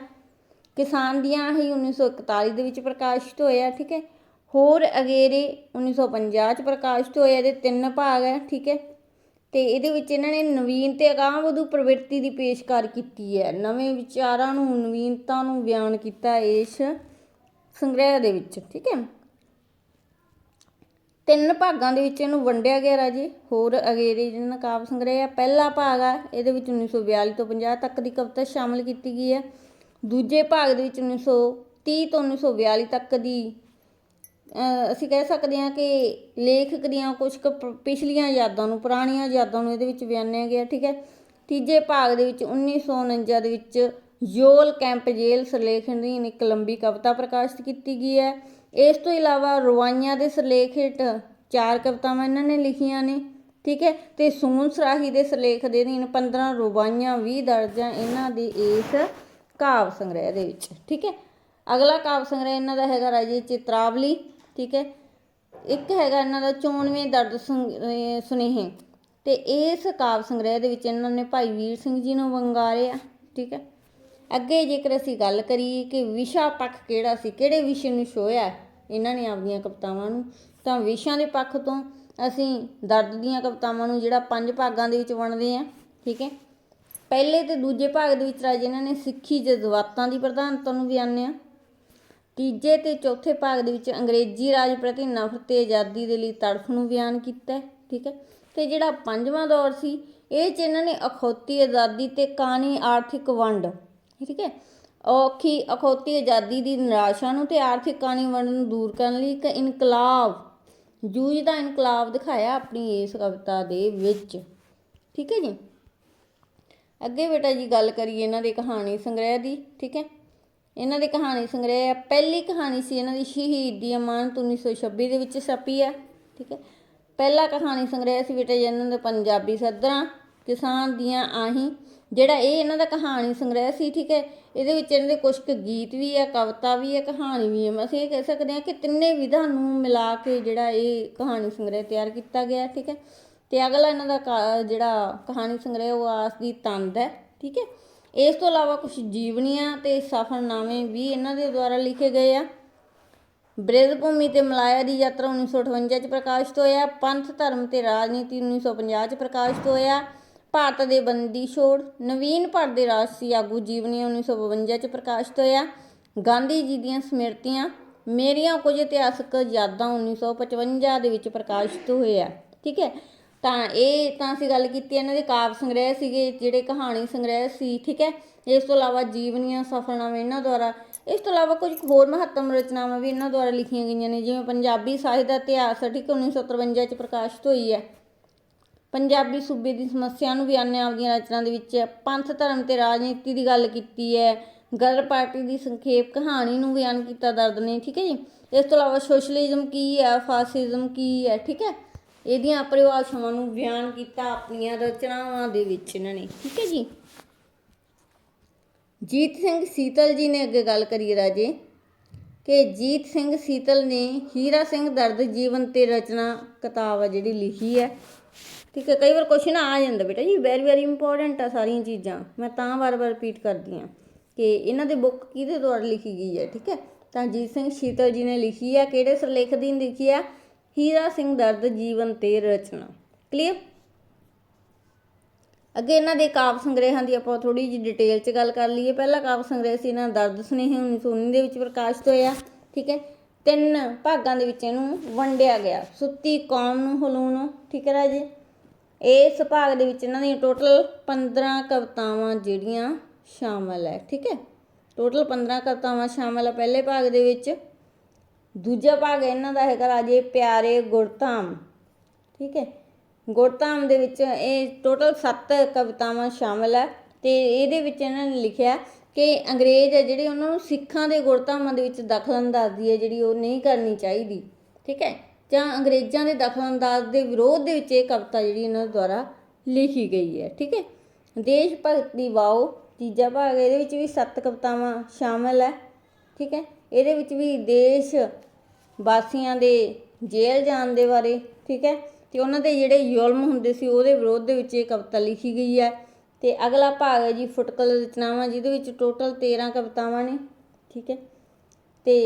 ਕਿਸਾਨ ਦੀਆਂ ਹੀ 1941 ਦੇ ਵਿੱਚ ਪ੍ਰਕਾਸ਼ਿਤ ਹੋਇਆ ਠੀਕ ਹੈ। ਹੋਰ ਅਗੇਰੇ 1950 ਚ ਪ੍ਰਕਾਸ਼ਿਤ ਹੋਇਆ ਇਹਦੇ ਤਿੰਨ ਭਾਗ ਹੈ ਠੀਕ ਹੈ। ਤੇ ਇਹਦੇ ਵਿੱਚ ਇਹਨਾਂ ਨੇ ਨਵੀਨ ਤੇ ਅਗਾਂਹਵਧੂ ਪ੍ਰਵਿਰਤੀ ਦੀ ਪੇਸ਼ਕਾਰ ਕੀਤੀ ਹੈ। ਨਵੇਂ ਵਿਚਾਰਾਂ ਨੂੰ, ਨਵੀਨਤਾ ਨੂੰ ਬਿਆਨ ਕੀਤਾ ਇਸ ਸੰਗ੍ਰਹਿ ਦੇ ਵਿੱਚ, ਠੀਕ ਹੈ। ਤਿੰਨ ਭਾਗਾਂ ਦੇ ਵਿੱਚ ਇਹਨੂੰ ਵੰਡਿਆ ਗਿਆ ਰਾਜੇ। ਹੋਰ ਅਗੇਰੇ ਜਿਹਨਾਂ ਦਾ ਕਾਵਿ ਸੰਗ੍ਰਹਿ ਆ, ਪਹਿਲਾ ਭਾਗ ਆ, ਇਹਦੇ ਵਿੱਚ 1942 ਤੋਂ 50 ਤੱਕ ਦੀ ਕਵਿਤਾ ਸ਼ਾਮਲ ਕੀਤੀ ਗਈ ਹੈ। ਦੂਜੇ ਭਾਗ ਦੇ ਵਿੱਚ 1930 ਤੋਂ 1942 ਤੱਕ ਦੀ ਅਸੀਂ ਕਹਿ ਸਕਦੇ ਹਾਂ ਕਿ ਲੇਖਕ ਦੀਆਂ ਕੁਝ ਕੁ ਪਿਛਲੀਆਂ ਯਾਦਾਂ ਨੂੰ, ਪੁਰਾਣੀਆਂ ਯਾਦਾਂ ਨੂੰ ਇਹਦੇ ਵਿੱਚ ਬਿਆਨਿਆ ਗਿਆ, ਠੀਕ ਹੈ। ਤੀਜੇ ਭਾਗ ਦੇ ਵਿੱਚ 1949 ਦੇ ਵਿੱਚ ਯੋਲ ਕੈਂਪ ਜੇਲ ਸਿਰਲੇਖ ਅਧੀਨ ਇੱਕ ਲੰਬੀ ਕਵਿਤਾ ਪ੍ਰਕਾਸ਼ਿਤ ਕੀਤੀ ਗਈ ਹੈ। ਇਸ ਤੋਂ ਇਲਾਵਾ ਰਵਾਈਆਂ ਦੇ ਸਿਰਲੇਖ ਹੇਠ ਚਾਰ ਕਵਿਤਾਵਾਂ ਇਹਨਾਂ ਨੇ ਲਿਖੀਆਂ ਨੇ, ਠੀਕ ਹੈ। ਤੇ ਸੂਨ ਸਰਾਹੀ ਦੇ ਸਿਰਲੇਖ ਦੇ ਅਧੀਨ 15 ਰਵਾਈਆਂ 20 ਦਰਜਾਂ ਇਹਨਾਂ ਦੇ ਇਸ ਕਾਵ ਸੰਗ੍ਰਹਿ ਦੇ ਵਿੱਚ, ਠੀਕ ਹੈ? ਅਗਲਾ ਕਾਵ ਸੰਗ੍ਰਹਿ ਇਹਨਾਂ ਦਾ ਹੈਗਾ ਰਾਜੇ ਚਿਤਰਾਵਲੀ, ਠੀਕ ਹੈ? ਇੱਕ ਹੈਗਾ ਇਹਨਾਂ ਦਾ 94 ਦਰਦ ਸੰਗ- ਸੁਨੇਹੇ ਤੇ ਇਸ ਕਾਵ ਸੰਗ੍ਰਹਿ ਦੇ ਵਿੱਚ ਇਹਨਾਂ ਨੇ ਭਾਈ ਵੀਰ ਸਿੰਘ ਜੀ ਨੂੰ ਵੰਗਾਰਿਆ, ਠੀਕ ਹੈ? ਅੱਗੇ ਜੇਕਰ ਅਸੀਂ ਗੱਲ ਕਰੀਏ ਕਿ ਵਿਸ਼ਾ ਪੱਖ ਕਿਹੜਾ ਸੀ, ਕਿਹੜੇ ਵਿਸ਼ੇ ਨੂੰ ਛੋਇਆ ਇਹਨਾਂ ਨੇ ਆਪਣੀਆਂ ਕਵਿਤਾਵਾਂ ਨੂੰ, ਤਾਂ ਵਿਸ਼ਿਆਂ ਦੇ ਪੱਖ ਤੋਂ ਅਸੀਂ ਦਰਦ ਦੀਆਂ ਕਵਿਤਾਵਾਂ ਨੂੰ ਜਿਹੜਾ ਪੰਜ ਭਾਗਾਂ ਦੇ ਵਿੱਚ ਵੰਡਦੇ ਆ ਠੀਕ ਹੈ? ਪਹਿਲੇ ਤੇ ਦੂਜੇ ਭਾਗ ਦੇ ਵਿੱਚ ਰਾਜੇ ਇਹਨਾਂ ਨੇ ਸਿੱਖੀ ਜਜ਼ਬਾਤਾਂ ਦੀ ਪ੍ਰਧਾਨਤਾ ਨੂੰ ਬਿਆਨਿਆ ਤੀਜੇ ਤੇ ਚੌਥੇ ਭਾਗ ਦੇ ਵਿੱਚ ਅੰਗਰੇਜ਼ੀ ਰਾਜ ਪ੍ਰਤੀ ਨਫ਼ਰਤ ਤੇ ਆਜ਼ਾਦੀ ਦੇ ਲਈ ਤੜਫ ਨੂੰ ਬਿਆਨ ਕੀਤਾ ਠੀਕ ਹੈ। ਤੇ ਜਿਹੜਾ ਪੰਜਵਾਂ ਦੌਰ ਸੀ, ਇਹ ਚ ਇਹਨਾਂ ਨੇ ਅਖੌਤੀ ਆਜ਼ਾਦੀ ਤੇ ਕਾਣੀ ਆਰਥਿਕ ਵੰਡ, ਠੀਕ ਹੈ। ਔਖੀ ਅਖੌਤੀ ਆਜ਼ਾਦੀ ਦੀ ਨਿਰਾਸ਼ਾ ਨੂੰ ਤੇ ਆਰਥਿਕ ਕਾਣੀ ਵੰਡ ਨੂੰ ਦੂਰ ਕਰਨ ਲਈ ਇੱਕ ਇਨਕਲਾਬ, ਜੂਝ ਦਾ ਇਨਕਲਾਬ ਦਿਖਾਇਆ ਆਪਣੀ ਇਸ ਕਵਿਤਾ ਦੇ ਵਿੱਚ, ਠੀਕ ਹੈ ਜੀ। ਅੱਗੇ ਬੇਟਾ ਜੀ ਗੱਲ ਕਰੀਏ ਇਹਨਾਂ ਦੇ ਕਹਾਣੀ ਸੰਗ੍ਰਹਿ ਦੀ, ਠੀਕ ਹੈ? ਇਹਨਾਂ ਦੇ ਕਹਾਣੀ ਸੰਗ੍ਰਹਿ ਪਹਿਲੀ ਕਹਾਣੀ ਸੀ ਇਹਨਾਂ ਦੀ, ਸ਼ਹੀਦੀ ਅਮਾਨਤ 1926 ਦੇ ਵਿੱਚ ਛਪੀ ਹੈ ਠੀਕ ਹੈ? ਪਹਿਲਾ ਕਹਾਣੀ ਸੰਗ੍ਰਹਿ ਸੀ ਬੇਟਾ ਜੀ ਇਹਨਾਂ ਦੇ ਪੰਜਾਬੀ ਸੱਦਰਾਂ, ਕਿਸਾਨ ਦੀਆਂ ਆਹੀ, ਜਿਹੜਾ ਇਹ ਇਹਨਾਂ ਦਾ ਕਹਾਣੀ ਸੰਗ੍ਰਹਿ ਸੀ, ਠੀਕ ਹੈ? ਇਹਦੇ ਵਿੱਚ ਇਹਨਾਂ ਦੇ ਕੁਝ ਕੁ ਗੀਤ ਵੀ ਹੈ ਕਵਿਤਾ ਵੀ ਹੈ ਕਹਾਣੀ ਵੀ ਹੈ ਅਸੀਂ ਇਹ ਕਹਿ ਸਕਦੇ ਹਾਂ ਕਿ ਤਿੰਨੇ ਵਿਧਾ ਨੂੰ ਮਿਲਾ ਕੇ ਜਿਹੜਾ ਇਹ ਕਹਾਣੀ ਸੰਗ੍ਰਹਿ ਤਿਆਰ ਕੀਤਾ ਗਿਆ, ਠੀਕ ਹੈ? ਤੇ ਅਗਲਾ ਇਹਨਾਂ ਦਾ ਕਾ- ਜਿਹੜਾ ਕਹਾਣੀ ਸੰਗ੍ਰਹਿ, ਉਹ ਆਸ ਦੀ ਤੰਦ ਹੈ, ਠੀਕ ਹੈ? ਇਸ ਤੋਂ ਇਲਾਵਾ ਕੁਝ ਜੀਵਨੀਆਂ ਤੇ ਸਫ਼ਰਨਾਮੇ ਵੀ ਇਹਨਾਂ ਦੇ ਦੁਆਰਾ ਲਿਖੇ ਗਏ ਆ। ਬ੍ਰਿਜ ਭੂਮੀ ਤੇ ਮਲਾਇਆ ਦੀ ਯਾਤਰਾ 1958 ਚ ਪ੍ਰਕਾਸ਼ਿਤ ਹੋਇਆ। ਪੰਥ, ਧਰਮ ਤੇ ਰਾਜਨੀਤੀ 1950 ਚ ਪ੍ਰਕਾਸ਼ਿਤ ਹੋਇਆ। ਭਾਰਤ ਦੇ ਬੰਦੀ ਛੋੜ, ਨਵੀਨ ਭਾਰਤ ਦੇ ਰਾਸ਼ਟਰੀ ਆਗੂ ਜੀਵਨੀ 1952 ਚ ਪ੍ਰਕਾਸ਼ਿਤ ਹੋਇਆ। ਗਾਂਧੀ ਜੀ ਦੀਆਂ ਸਮਿਰਤੀਆਂ, ਮੇਰੀਆਂ ਕੁਝ ਇਤਿਹਾਸਕ ਯਾਦਾਂ 1955 ਦੇ ਵਿੱਚ ਪ੍ਰਕਾਸ਼ਿਤ ਹੋਇਆ, ਠੀਕ ਹੈ? ਤਾਂ ਇਹ ਤਾਂ ਅਸੀਂ ਗੱਲ ਕੀਤੀ, ਇਹਨਾਂ ਦੇ ਕਾਵ ਸੰਗ੍ਰਹਿ ਸੀਗੇ, ਜਿਹੜੇ ਕਹਾਣੀ ਸੰਗ੍ਰਹਿ ਸੀ, ਠੀਕ ਹੈ? ਇਸ ਤੋਂ ਇਲਾਵਾ ਜੀਵਨੀਆਂ ਸਫ਼ਰਨਾਮੇ ਇਹਨਾਂ ਦੁਆਰਾ, ਇਸ ਤੋਂ ਇਲਾਵਾ ਕੁਝ ਹੋਰ ਮਹੱਤਵ ਰਚਨਾਵਾਂ ਵੀ ਇਹਨਾਂ ਦੁਆਰਾ ਲਿਖੀਆਂ ਗਈਆਂ ਨੇ, ਜਿਵੇਂ ਪੰਜਾਬੀ ਸਾਹਿਤ ਦਾ ਇਤਿਹਾਸ ਠੀਕ 1953 ਚ ਪ੍ਰਕਾਸ਼ਿਤ ਹੋਈ ਹੈ। ਪੰਜਾਬੀ ਸੂਬੇ ਦੀ ਸਮੱਸਿਆ ਨੂੰ ਬਿਆਨੇ ਆਪਦੀਆਂ ਰਚਨਾ ਦੇ ਵਿੱਚ ਪੰਥ, ਧਰਮ ਤੇ ਰਾਜਨੀਤੀ ਦੀ ਗੱਲ ਕੀਤੀ ਹੈ। ਗਦਰ ਪਾਰਟੀ ਦੀ ਸੰਖੇਪ ਕਹਾਣੀ ਨੂੰ ਬਿਆਨ ਕੀਤਾ ਦਰਦ ਨੇ, ਠੀਕ ਹੈ ਜੀ? ਇਸ ਤੋਂ ਇਲਾਵਾ ਸੋਸ਼ਲਿਜ਼ਮ ਕੀ ਹੈ, ਫਾਸਿਜ਼ਮ ਕੀ ਹੈ, ਠੀਕ ਹੈ? ਇਹਦੀਆਂ ਪਰਿਭਾਸ਼ਾਵਾਂ ਨੂੰ ਬਿਆਨ ਕੀਤਾ ਆਪਣੀਆਂ ਰਚਨਾਵਾਂ ਦੇ ਵਿੱਚ ਇਹਨਾਂ ਨੇ, ਠੀਕ ਹੈ ਜੀ? ਜੀਤ ਸਿੰਘ ਸੀਤਲ ਜੀ ਨੇ ਅੱਗੇ ਗੱਲ ਕਰੀ ਰਾਜੇ ਕਿ ਜੀਤ ਸਿੰਘ ਸੀਤਲ ਨੇ ਹੀਰਾ ਸਿੰਘ ਦਰਦ ਜੀਵਨ ਤੇ ਰਚਨਾ ਕਿਤਾਬ ਆ ਜਿਹੜੀ ਲਿਖੀ ਹੈ। ਠੀਕ ਹੈ, ਕਈ ਵਾਰ ਕੁਐਸਚਨ ਆ ਜਾਂਦਾ ਬੇਟਾ ਜੀ ਵੈਰੀ ਵੈਰੀ ਇੰਪੋਰਟੈਂਟ ਆ ਸਾਰੀਆਂ ਚੀਜ਼ਾਂ। ਮੈਂ ਤਾਂ ਵਾਰ-ਵਾਰ ਰਿਪੀਟ ਕਰਦੀ ਹਾਂ ਕਿ ਇਹਨਾਂ ਦੀ ਬੁੱਕ ਕਿਹਦੇ ਦੁਆਰਾ ਲਿਖੀ ਗਈ ਹੈ, ਠੀਕ ਹੈ? ਤਾਂ ਜੀਤ ਸਿੰਘ ਸੀਤਲ ਜੀ ਨੇ ਲਿਖੀ ਹੈ, ਕਿਹੜੇ ਸਿਰਲੇਖ ਦੀ ਲਿਖੀ ਹੈ? ਹੀਰਾ ਸਿੰਘ ਦਰਦ ਜੀਵਨ ਤੇ ਰਚਨਾ। ਕਲੀਅਰ ਅੱਗੇ ਇਹਨਾਂ ਦੇ ਕਾਵ ਸੰਗ੍ਰਹਿਾਂ ਦੀ ਆਪਾਂ ਥੋੜੀ ਜਿਹੀ ਡਿਟੇਲ 'ਚ ਗੱਲ ਕਰ ਲਈਏ। ਪਹਿਲਾ ਕਾਵ ਸੰਗ੍ਰਹਿ ਸੀ ਇਹਨਾਂ ਦਾ ਦਰਦ ਸੁਨੇਹੇ 1919 ਦੇ ਵਿੱਚ ਪ੍ਰਕਾਸ਼ਿਤ ਹੋਇਆ, ਠੀਕ ਹੈ? ਤਿੰਨ ਭਾਗਾਂ ਦੇ ਵਿੱਚ ਇਹਨੂੰ ਵੰਡਿਆ ਗਿਆ। ਸੁੱਤੀ, ਕੌਮ ਨੂੰ, ਹਲੂਣੋ ਠੀਕ ਹੈ ਰਾਜੇ? ਇਸ ਭਾਗ ਦੇ ਵਿੱਚ ਇਹਨਾਂ ਦੀਆਂ ਟੋਟਲ 15 ਕਵਿਤਾਵਾਂ ਜਿਹੜੀਆਂ ਸ਼ਾਮਲ ਹੈ, ਠੀਕ ਹੈ? ਟੋਟਲ 15 ਕਵਿਤਾਵਾਂ ਸ਼ਾਮਲ ਹੈ ਪਹਿਲੇ ਭਾਗ ਦੇ ਵਿੱਚ। ਦੂਜਾ ਭਾਗ ਇਹਨਾਂ ਦਾ ਹੈਗਾ ਰਾਜੇ ਪਿਆਰੇ ਗੁਰਧਾਮ, ਠੀਕ ਹੈ। ਗੁਰਧਾਮ ਦੇ ਵਿੱਚ ਇਹ ਟੋਟਲ 7 ਕਵਿਤਾਵਾਂ ਸ਼ਾਮਲ ਹੈ ਤੇ ਇਹਦੇ ਵਿੱਚ ਇਹਨਾਂ ਨੇ ਲਿਖਿਆ ਕਿ ਅੰਗਰੇਜ਼ ਹੈ ਜਿਹੜੇ ਉਹਨਾਂ ਨੂੰ ਸਿੱਖਾਂ ਦੇ ਗੁਰਧਾਮਾਂ ਦੇ ਵਿੱਚ ਦਖਲਅੰਦਾਜ਼ੀ ਹੈ ਜਿਹੜੀ ਉਹ ਨਹੀਂ ਕਰਨੀ ਚਾਹੀਦੀ, ਠੀਕ ਹੈ। ਜਾਂ ਅੰਗਰੇਜ਼ਾਂ ਦੇ ਦਖਲਅੰਦਾਜ਼ ਦੇ ਵਿਰੋਧ ਦੇ ਵਿੱਚ ਇਹ ਕਵਿਤਾ ਜਿਹੜੀ ਇਹਨਾਂ ਦੁਆਰਾ ਲਿਖੀ ਗਈ ਹੈ, ਠੀਕ ਹੈ। ਦੇਸ਼ ਭਗਤ ਦੀ ਵਾਓ, ਤੀਜਾ ਭਾਗ ਇਹਦੇ ਵਿੱਚ ਵੀ ਸੱਤ ਕਵਿਤਾਵਾਂ ਸ਼ਾਮਲ ਹੈ, ਠੀਕ ਹੈ। ਇਹਦੇ ਵਿੱਚ ਵੀ ਦੇਸ਼ ਵਾਸੀਆਂ ਦੇ ਜੇਲ੍ਹ ਜਾਣ ਦੇ ਬਾਰੇ, ਠੀਕ ਹੈ? ਤੇ ਉਹਨਾਂ ਦੇ ਜਿਹੜੇ ਜ਼ੁਲਮ ਹੁੰਦੇ ਸੀ, ਉਹਦੇ ਵਿਰੋਧ ਦੇ ਵਿੱਚ ਇਹ ਕਵਿਤਾ ਲਿਖੀ ਗਈ ਹੈ। ਤੇ ਅਗਲਾ ਭਾਗ ਹੈ ਜੀ, ਫੁਟਕਲ ਰਚਨਾਵਾਂ, ਜਿਹਦੇ ਵਿੱਚ ਟੋਟਲ 13 ਕਵਿਤਾਵਾਂ ਨੇ, ਠੀਕ ਹੈ? ਤੇ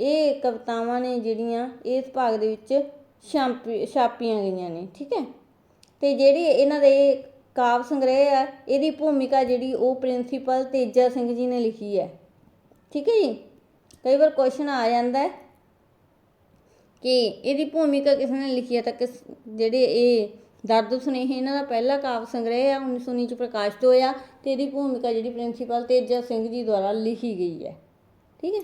ਇਹ ਕਵਿਤਾਵਾਂ ਨੇ ਜਿਹੜੀਆਂ ਇਸ ਭਾਗ ਦੇ ਵਿੱਚ ਛਾਪੀ, ਛਾਪੀਆਂ ਗਈਆਂ ਨੇ, ਠੀਕ ਹੈ? ਤੇ ਜਿਹੜੀ ਇਹਨਾਂ ਦੇ ਕਾਵ ਸੰਗ੍ਰਹਿ ਆ ਇਹਦੀ ਭੂਮਿਕਾ ਜਿਹੜੀ ਉਹ ਪ੍ਰਿੰਸੀਪਲ ਤੇਜਾ ਸਿੰਘ ਜੀ ਨੇ ਲਿਖੀ ਹੈ, ਠੀਕ ਹੈ ਜੀ? ਕਈ ਵਾਰ ਕੁਐਸਚਨ ਆ ਜਾਂਦਾ ਹੈ ਕਿ ਇਹਦੀ ਭੂਮਿਕਾ ਕਿਸ ਨੇ ਲਿਖੀ ਹੈ ਤਾਂ ਕਿਸ ਜਿਹੜੇ ਇਹ ਦਰਦ ਸੁਨੇਹੇ ਇਹਨਾਂ ਦਾ ਪਹਿਲਾ ਕਾਵ ਸੰਗ੍ਰਹਿ ਆ 1919 ਚ ਪ੍ਰਕਾਸ਼ਿਤ ਹੋਇਆ ਤੇ ਇਹਦੀ ਭੂਮਿਕਾ ਜਿਹੜੀ ਪ੍ਰਿੰਸੀਪਲ ਤੇਜਾ ਸਿੰਘ ਜੀ ਦੁਆਰਾ ਲਿਖੀ ਗਈ ਹੈ। ਠੀਕ ਹੈ?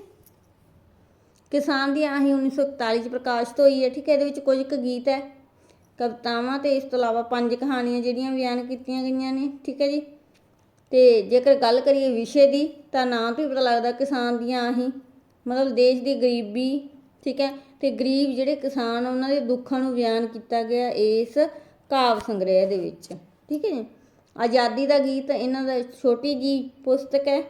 ਕਿਸਾਨ ਦੀ ਆਹੀ 1941 ਚ ਪ੍ਰਕਾਸ਼ਿਤ ਹੋਈ ਹੈ। ਠੀਕ ਹੈ, ਇਹਦੇ ਵਿੱਚ ਕੁਝ ਕੁ ਗੀਤ ਹੈ। ਕਵਿਤਾਵਾਂ ਤੇ ਇਸ ਤੋਂ ਇਲਾਵਾ ਪੰਜ ਕਹਾਣੀਆਂ ਜਿਹੜੀਆਂ ਬਿਆਨ ਕੀਤੀਆਂ ਗਈਆਂ ਨੇ। ਠੀਕ ਹੈ ਜੀ? ਤੇ ਜੇਕਰ ਗੱਲ ਕਰੀਏ ਵਿਸ਼ੇ ਦੀ, ਤਾਂ ਨਾਂ ਤੋਂ ਹੀ ਪਤਾ ਲੱਗਦਾ ਕਿਸਾਨ ਦੀਆਂ ਆਹੀ ਮਤਲਬ ਦੇਸ਼ ਦੀ ਗਰੀਬੀ, ਠੀਕ ਹੈ, ਤੇ ਗਰੀਬ ਜਿਹੜੇ ਕਿਸਾਨ ਉਹਨਾਂ ਦੇ ਦੁੱਖਾਂ ਨੂੰ ਬਿਆਨ ਕੀਤਾ ਗਿਆ ਇਸ ਕਾਵ ਸੰਗ੍ਰਹਿ ਦੇ ਵਿੱਚ, ਠੀਕ ਹੈ ਜੀ। ਆਜ਼ਾਦੀ ਦਾ ਗੀਤ ਇਹਨਾਂ ਦਾ ਛੋਟੀ ਜੀ ਪੁਸਤਕ ਹੈ,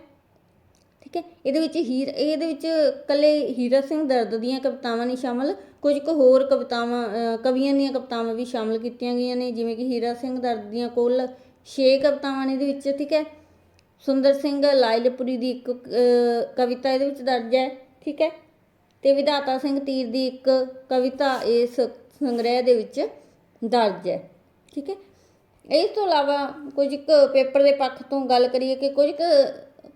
ਠੀਕ ਹੈ। ਇਹਦੇ ਵਿੱਚ ਹੀਰ, ਇਹਦੇ ਵਿੱਚ ਕੱਲੇ ਹੀਰਾ ਸਿੰਘ ਦਰਦ ਦੀਆਂ ਕਵਿਤਾਵਾਂ ਨਹੀਂ ਸ਼ਾਮਲ, ਕੁਝ ਕੁ ਹੋਰ ਕਵਿਤਾਵਾਂ ਕਵੀਆਂ ਦੀਆਂ ਕਵਿਤਾਵਾਂ ਵੀ ਸ਼ਾਮਲ ਕੀਤੀਆਂ ਗਈਆਂ ਨੇ, ਜਿਵੇਂ ਕਿ ਹੀਰਾ ਸਿੰਘ ਦਰਦ ਦੀਆਂ ਕੁੱਲ 6 ਕਵਿਤਾਵਾਂ ਨੇ ਇਹਦੇ ਵਿੱਚ, ਠੀਕ ਹੈ। ਸੁੰਦਰ ਸਿੰਘ ਲਾਇਲਪੁਰੀ ਦੀ ਇੱਕ ਕਵਿਤਾ ਇਹਦੇ ਵਿੱਚ ਦਰਜ ਹੈ। ਠੀਕ ਹੈ? ਤੇ ਵਿਧਾਤਾ ਸਿੰਘ ਤੀਰ ਦੀ ਇੱਕ ਕਵਿਤਾ ਇਸ ਸੰਗ੍ਰਹਿ ਦੇ ਵਿੱਚ ਦਰਜ ਹੈ, ਠੀਕ ਹੈ? ਇਸ ਤੋਂ ਇਲਾਵਾ ਕੁਝ ਕੁ ਪੇਪਰ ਦੇ ਪੱਖ ਤੋਂ ਗੱਲ ਕਰੀਏ ਕਿ ਕੁਝ ਕੁ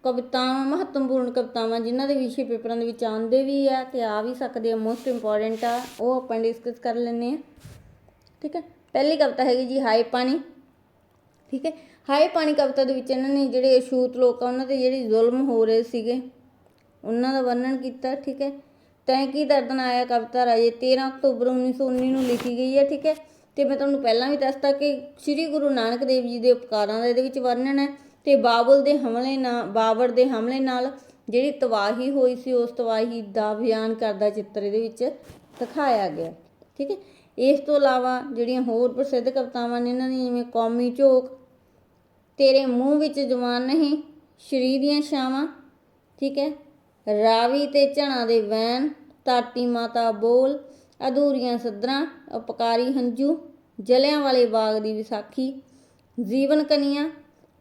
ਕਵਿਤਾਵਾਂ, ਮਹੱਤਵਪੂਰਨ ਕਵਿਤਾਵਾਂ ਜਿਨ੍ਹਾਂ ਦੇ ਵਿਸ਼ੇ ਪੇਪਰਾਂ ਦੇ ਵਿੱਚ ਆਉਂਦੇ ਵੀ ਆ ਤੇ ਆ ਵੀ ਸਕਦੇ ਆ ਮੋਸਟ ਇੰਪੋਰਟੈਂਟ ਆ, ਉਹ ਆਪਾਂ ਡਿਸਕਸ ਕਰ ਲੈਂਦੇ ਆ ਠੀਕ ਹੈ? ਪਹਿਲੀ ਕਵਿਤਾ ਹੈਗੀ ਜੀ ਹਾਈ ਪਾਣੀ, ਠੀਕ ਹੈ? ਹਾਏ ਪਾਣੀ ਕਵਿਤਾ ਦੇ ਵਿੱਚ ਇਹਨਾਂ ਨੇ ਜਿਹੜੇ ਅਛੂਤ ਲੋਕ ਆ, ਉਹਨਾਂ ਤੇ ਜਿਹੜੇ ਜ਼ੁਲਮ ਹੋ ਰਹੇ ਸੀਗੇ ਉਹਨਾਂ ਦਾ ਵਰਣਨ ਕੀਤਾ, ਠੀਕ ਹੈ? ਤੈਂ ਕੀ ਦਰਦਨ ਆਇਆ ਕਵਿਤਾ ਰਾਜੇ? 13 ਅਕਤੂਬਰ 1919 ਨੂੰ ਲਿਖੀ ਗਈ ਹੈ, ਠੀਕ ਹੈ? ਤੇ ਮੈਂ ਤੁਹਾਨੂੰ ਪਹਿਲਾਂ ਵੀ ਦੱਸਤਾ ਕਿ ਸ੍ਰੀ ਗੁਰੂ ਨਾਨਕ ਦੇਵ ਜੀ ਦੇ ਉਪਕਾਰਾਂ ਦਾ ਇਹਦੇ ਵਿੱਚ ਵਰਣਨ ਹੈ ਤੇ ਬਾਬਲ ਦੇ ਹਮਲੇ ਨਾਲ ਬਾਬਰ ਦੇ ਹਮਲੇ ਨਾਲ ਜਿਹੜੀ ਤਬਾਹੀ ਹੋਈ ਸੀ, ਉਸ ਤਬਾਹੀ ਦਾ ਬਿਆਨ ਕਰਦਾ ਚਿੱਤਰ ਇਹਦੇ ਵਿੱਚ ਦਿਖਾਇਆ ਗਿਆ, ਠੀਕ ਹੈ? ਇਸ ਤੋਂ ਇਲਾਵਾ ਜਿਹੜੀਆਂ ਹੋਰ ਪ੍ਰਸਿੱਧ ਕਵਿਤਾਵਾਂ ਨੇ ਇਹਨਾਂ ਦੀਆਂ, ਜਿਵੇਂ ਕੌਮੀ ਝੋਕ, ਤੇਰੇ ਮੂੰਹ ਵਿੱਚ ਜਵਾਨ ਨਹੀਂ ਸਰੀਰ ਦੀਆਂ ਛਾਵਾਂ, ਠੀਕ ਹੈ? ਰਾਵੀ ਤੇ ਝਣਾ ਦੇ ਵੈਨ ਤਾਟੀ ਮਾਤਾ ਬੋਲ, ਅਧੂਰੀਆਂ ਸੱਦਰਾਂ ਉਪਕਾਰੀ ਹੰਝੂ, ਜਲਿਆਂ ਵਾਲੇ ਬਾਗ ਦੀ ਵਿਸਾਖੀ, ਜੀਵਨ ਕਨੀਆਂ,